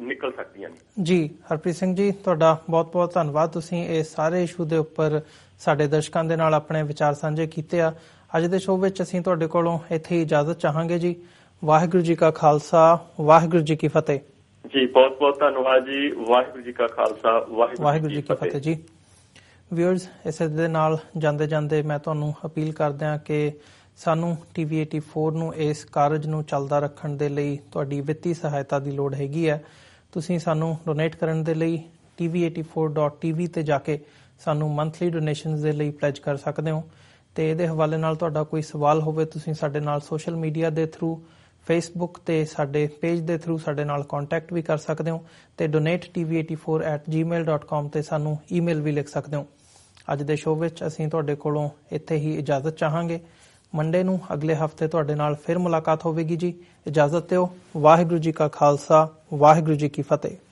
Speaker 2: ਨਿਕਲ ਸਕਦੀਆਂ ਨੇ।
Speaker 1: ਜੀ ਹਰਪ੍ਰੀਤ ਸਿੰਘ ਜੀ ਤੁਹਾਡਾ ਬਹੁਤ-ਬਹੁਤ ਧੰਨਵਾਦ। ਤੁਸੀਂ ਇਹ ਸਾਰੇ ਇਸ਼ੂ ਦੇ ਉੱਪਰ ਸਾਡੇ ਦਰਸ਼ਕਾਂ ਦੇ ਨਾਲ ਆਪਣੇ ਵਿਚਾਰ ਸਾਂਝੇ ਕੀਤੇ ਆ। ਅੱਜ ਦੇ ਸ਼ੋਅ ਵਿੱਚ ਅਸੀਂ ਤੁਹਾਡੇ ਕੋਲੋਂ ਇੱਥੇ ਇਜਾਜ਼ਤ ਚਾਹਾਂਗੇ ਜੀ। ਵਾਹਿਗੁਰੂ ਜੀ ਕਾ ਖਾਲਸਾ ਵਾਹਿਗੁਰੂ ਜੀ ਕੀ ਫਤਿਹ।
Speaker 2: ਜੀ ਬਹੁਤ-ਬਹੁਤ ਧੰਨਵਾਦ ਜੀ। ਵਾਹਿਗੁਰੂ ਜੀ ਕਾ ਖਾਲਸਾ
Speaker 1: ਵਾਹਿਗੁਰੂ ਜੀ ਕੀ ਫਤਿਹ। ਜੀ। ਵਿਊਅਰਸ ਇਸੇ ਦੇ ਨਾਲ ਜਾਂਦੇ ਜਾਂਦੇ ਮੈਂ ਤੁਹਾਨੂੰ ਅਪੀਲ ਕਰਦਾ ਕਿ ਸਾਨੂੰ ਟੀਵੀ 84 ਨੂੰ ਇਸ ਕਾਰਜ ਨੂੰ ਚੱਲਦਾ ਰੱਖਣ ਦੇ ਲਈ ਤੁਹਾਡੀ ਵਿੱਤੀ ਸਹਾਇਤਾ ਦੀ ਲੋੜ ਹੈਗੀ ਹੈ ਤੁਸੀਂ ਸਾਨੂੰ ਡੋਨੇਟ ਕਰਨ ਦੇ ਲਈ tv84.tv ਤੇ ਜਾ ਕੇ ਸਾਨੂੰ ਮੰਥਲੀ ਡੋਨੇਸ਼ਨਸ ਦੇ ਲਈ ਪਲੇਜ ਕਰ ਸਕਦੇ ਹੋ। ਤੇ ਇਹਦੇ ਹਵਾਲੇ ਨਾਲ ਤੁਹਾਡਾ ਕੋਈ ਸਵਾਲ ਹੋਵੇ, ਤੁਸੀਂ ਸਾਡੇ ਨਾਲ ਸੋਸ਼ਲ ਮੀਡੀਆ ਦੇ ਥਰੂ ਫੇਸਬੁੱਕ ਤੇ ਸਾਡੇ ਪੇਜ ਦੇ ਥਰੂ ਸਾਡੇ ਨਾਲ ਕੰਟੈਕਟ ਵੀ ਕਰ ਸਕਦੇ ਹੋ ਤੇ donate.tv84@gmail.com ਤੇ ਸਾਨੂੰ ਈਮੇਲ ਵੀ ਲਿਖ ਸਕਦੇ ਹੋ। ਅੱਜ ਦੇ ਸ਼ੋਅ ਵਿੱਚ ਅਸੀਂ ਤੁਹਾਡੇ ਕੋਲੋਂ ਇੱਥੇ ਹੀ ਇਜਾਜ਼ਤ ਚਾਹਾਂਗੇ। ਮੰਡੇ ਨੂੰ ਅਗਲੇ ਹਫ਼ਤੇ ਤੁਹਾਡੇ ਨਾਲ ਫਿਰ ਮੁਲਾਕਾਤ ਹੋਵੇਗੀ ਜੀ। ਇਜਾਜ਼ਤ ਦਿਓ। ਵਾਹਿਗੁਰੂ ਜੀ ਕਾ ਖਾਲਸਾ, ਵਾਹਿਗੁਰੂ ਜੀ ਕੀ ਫਤਿਹ।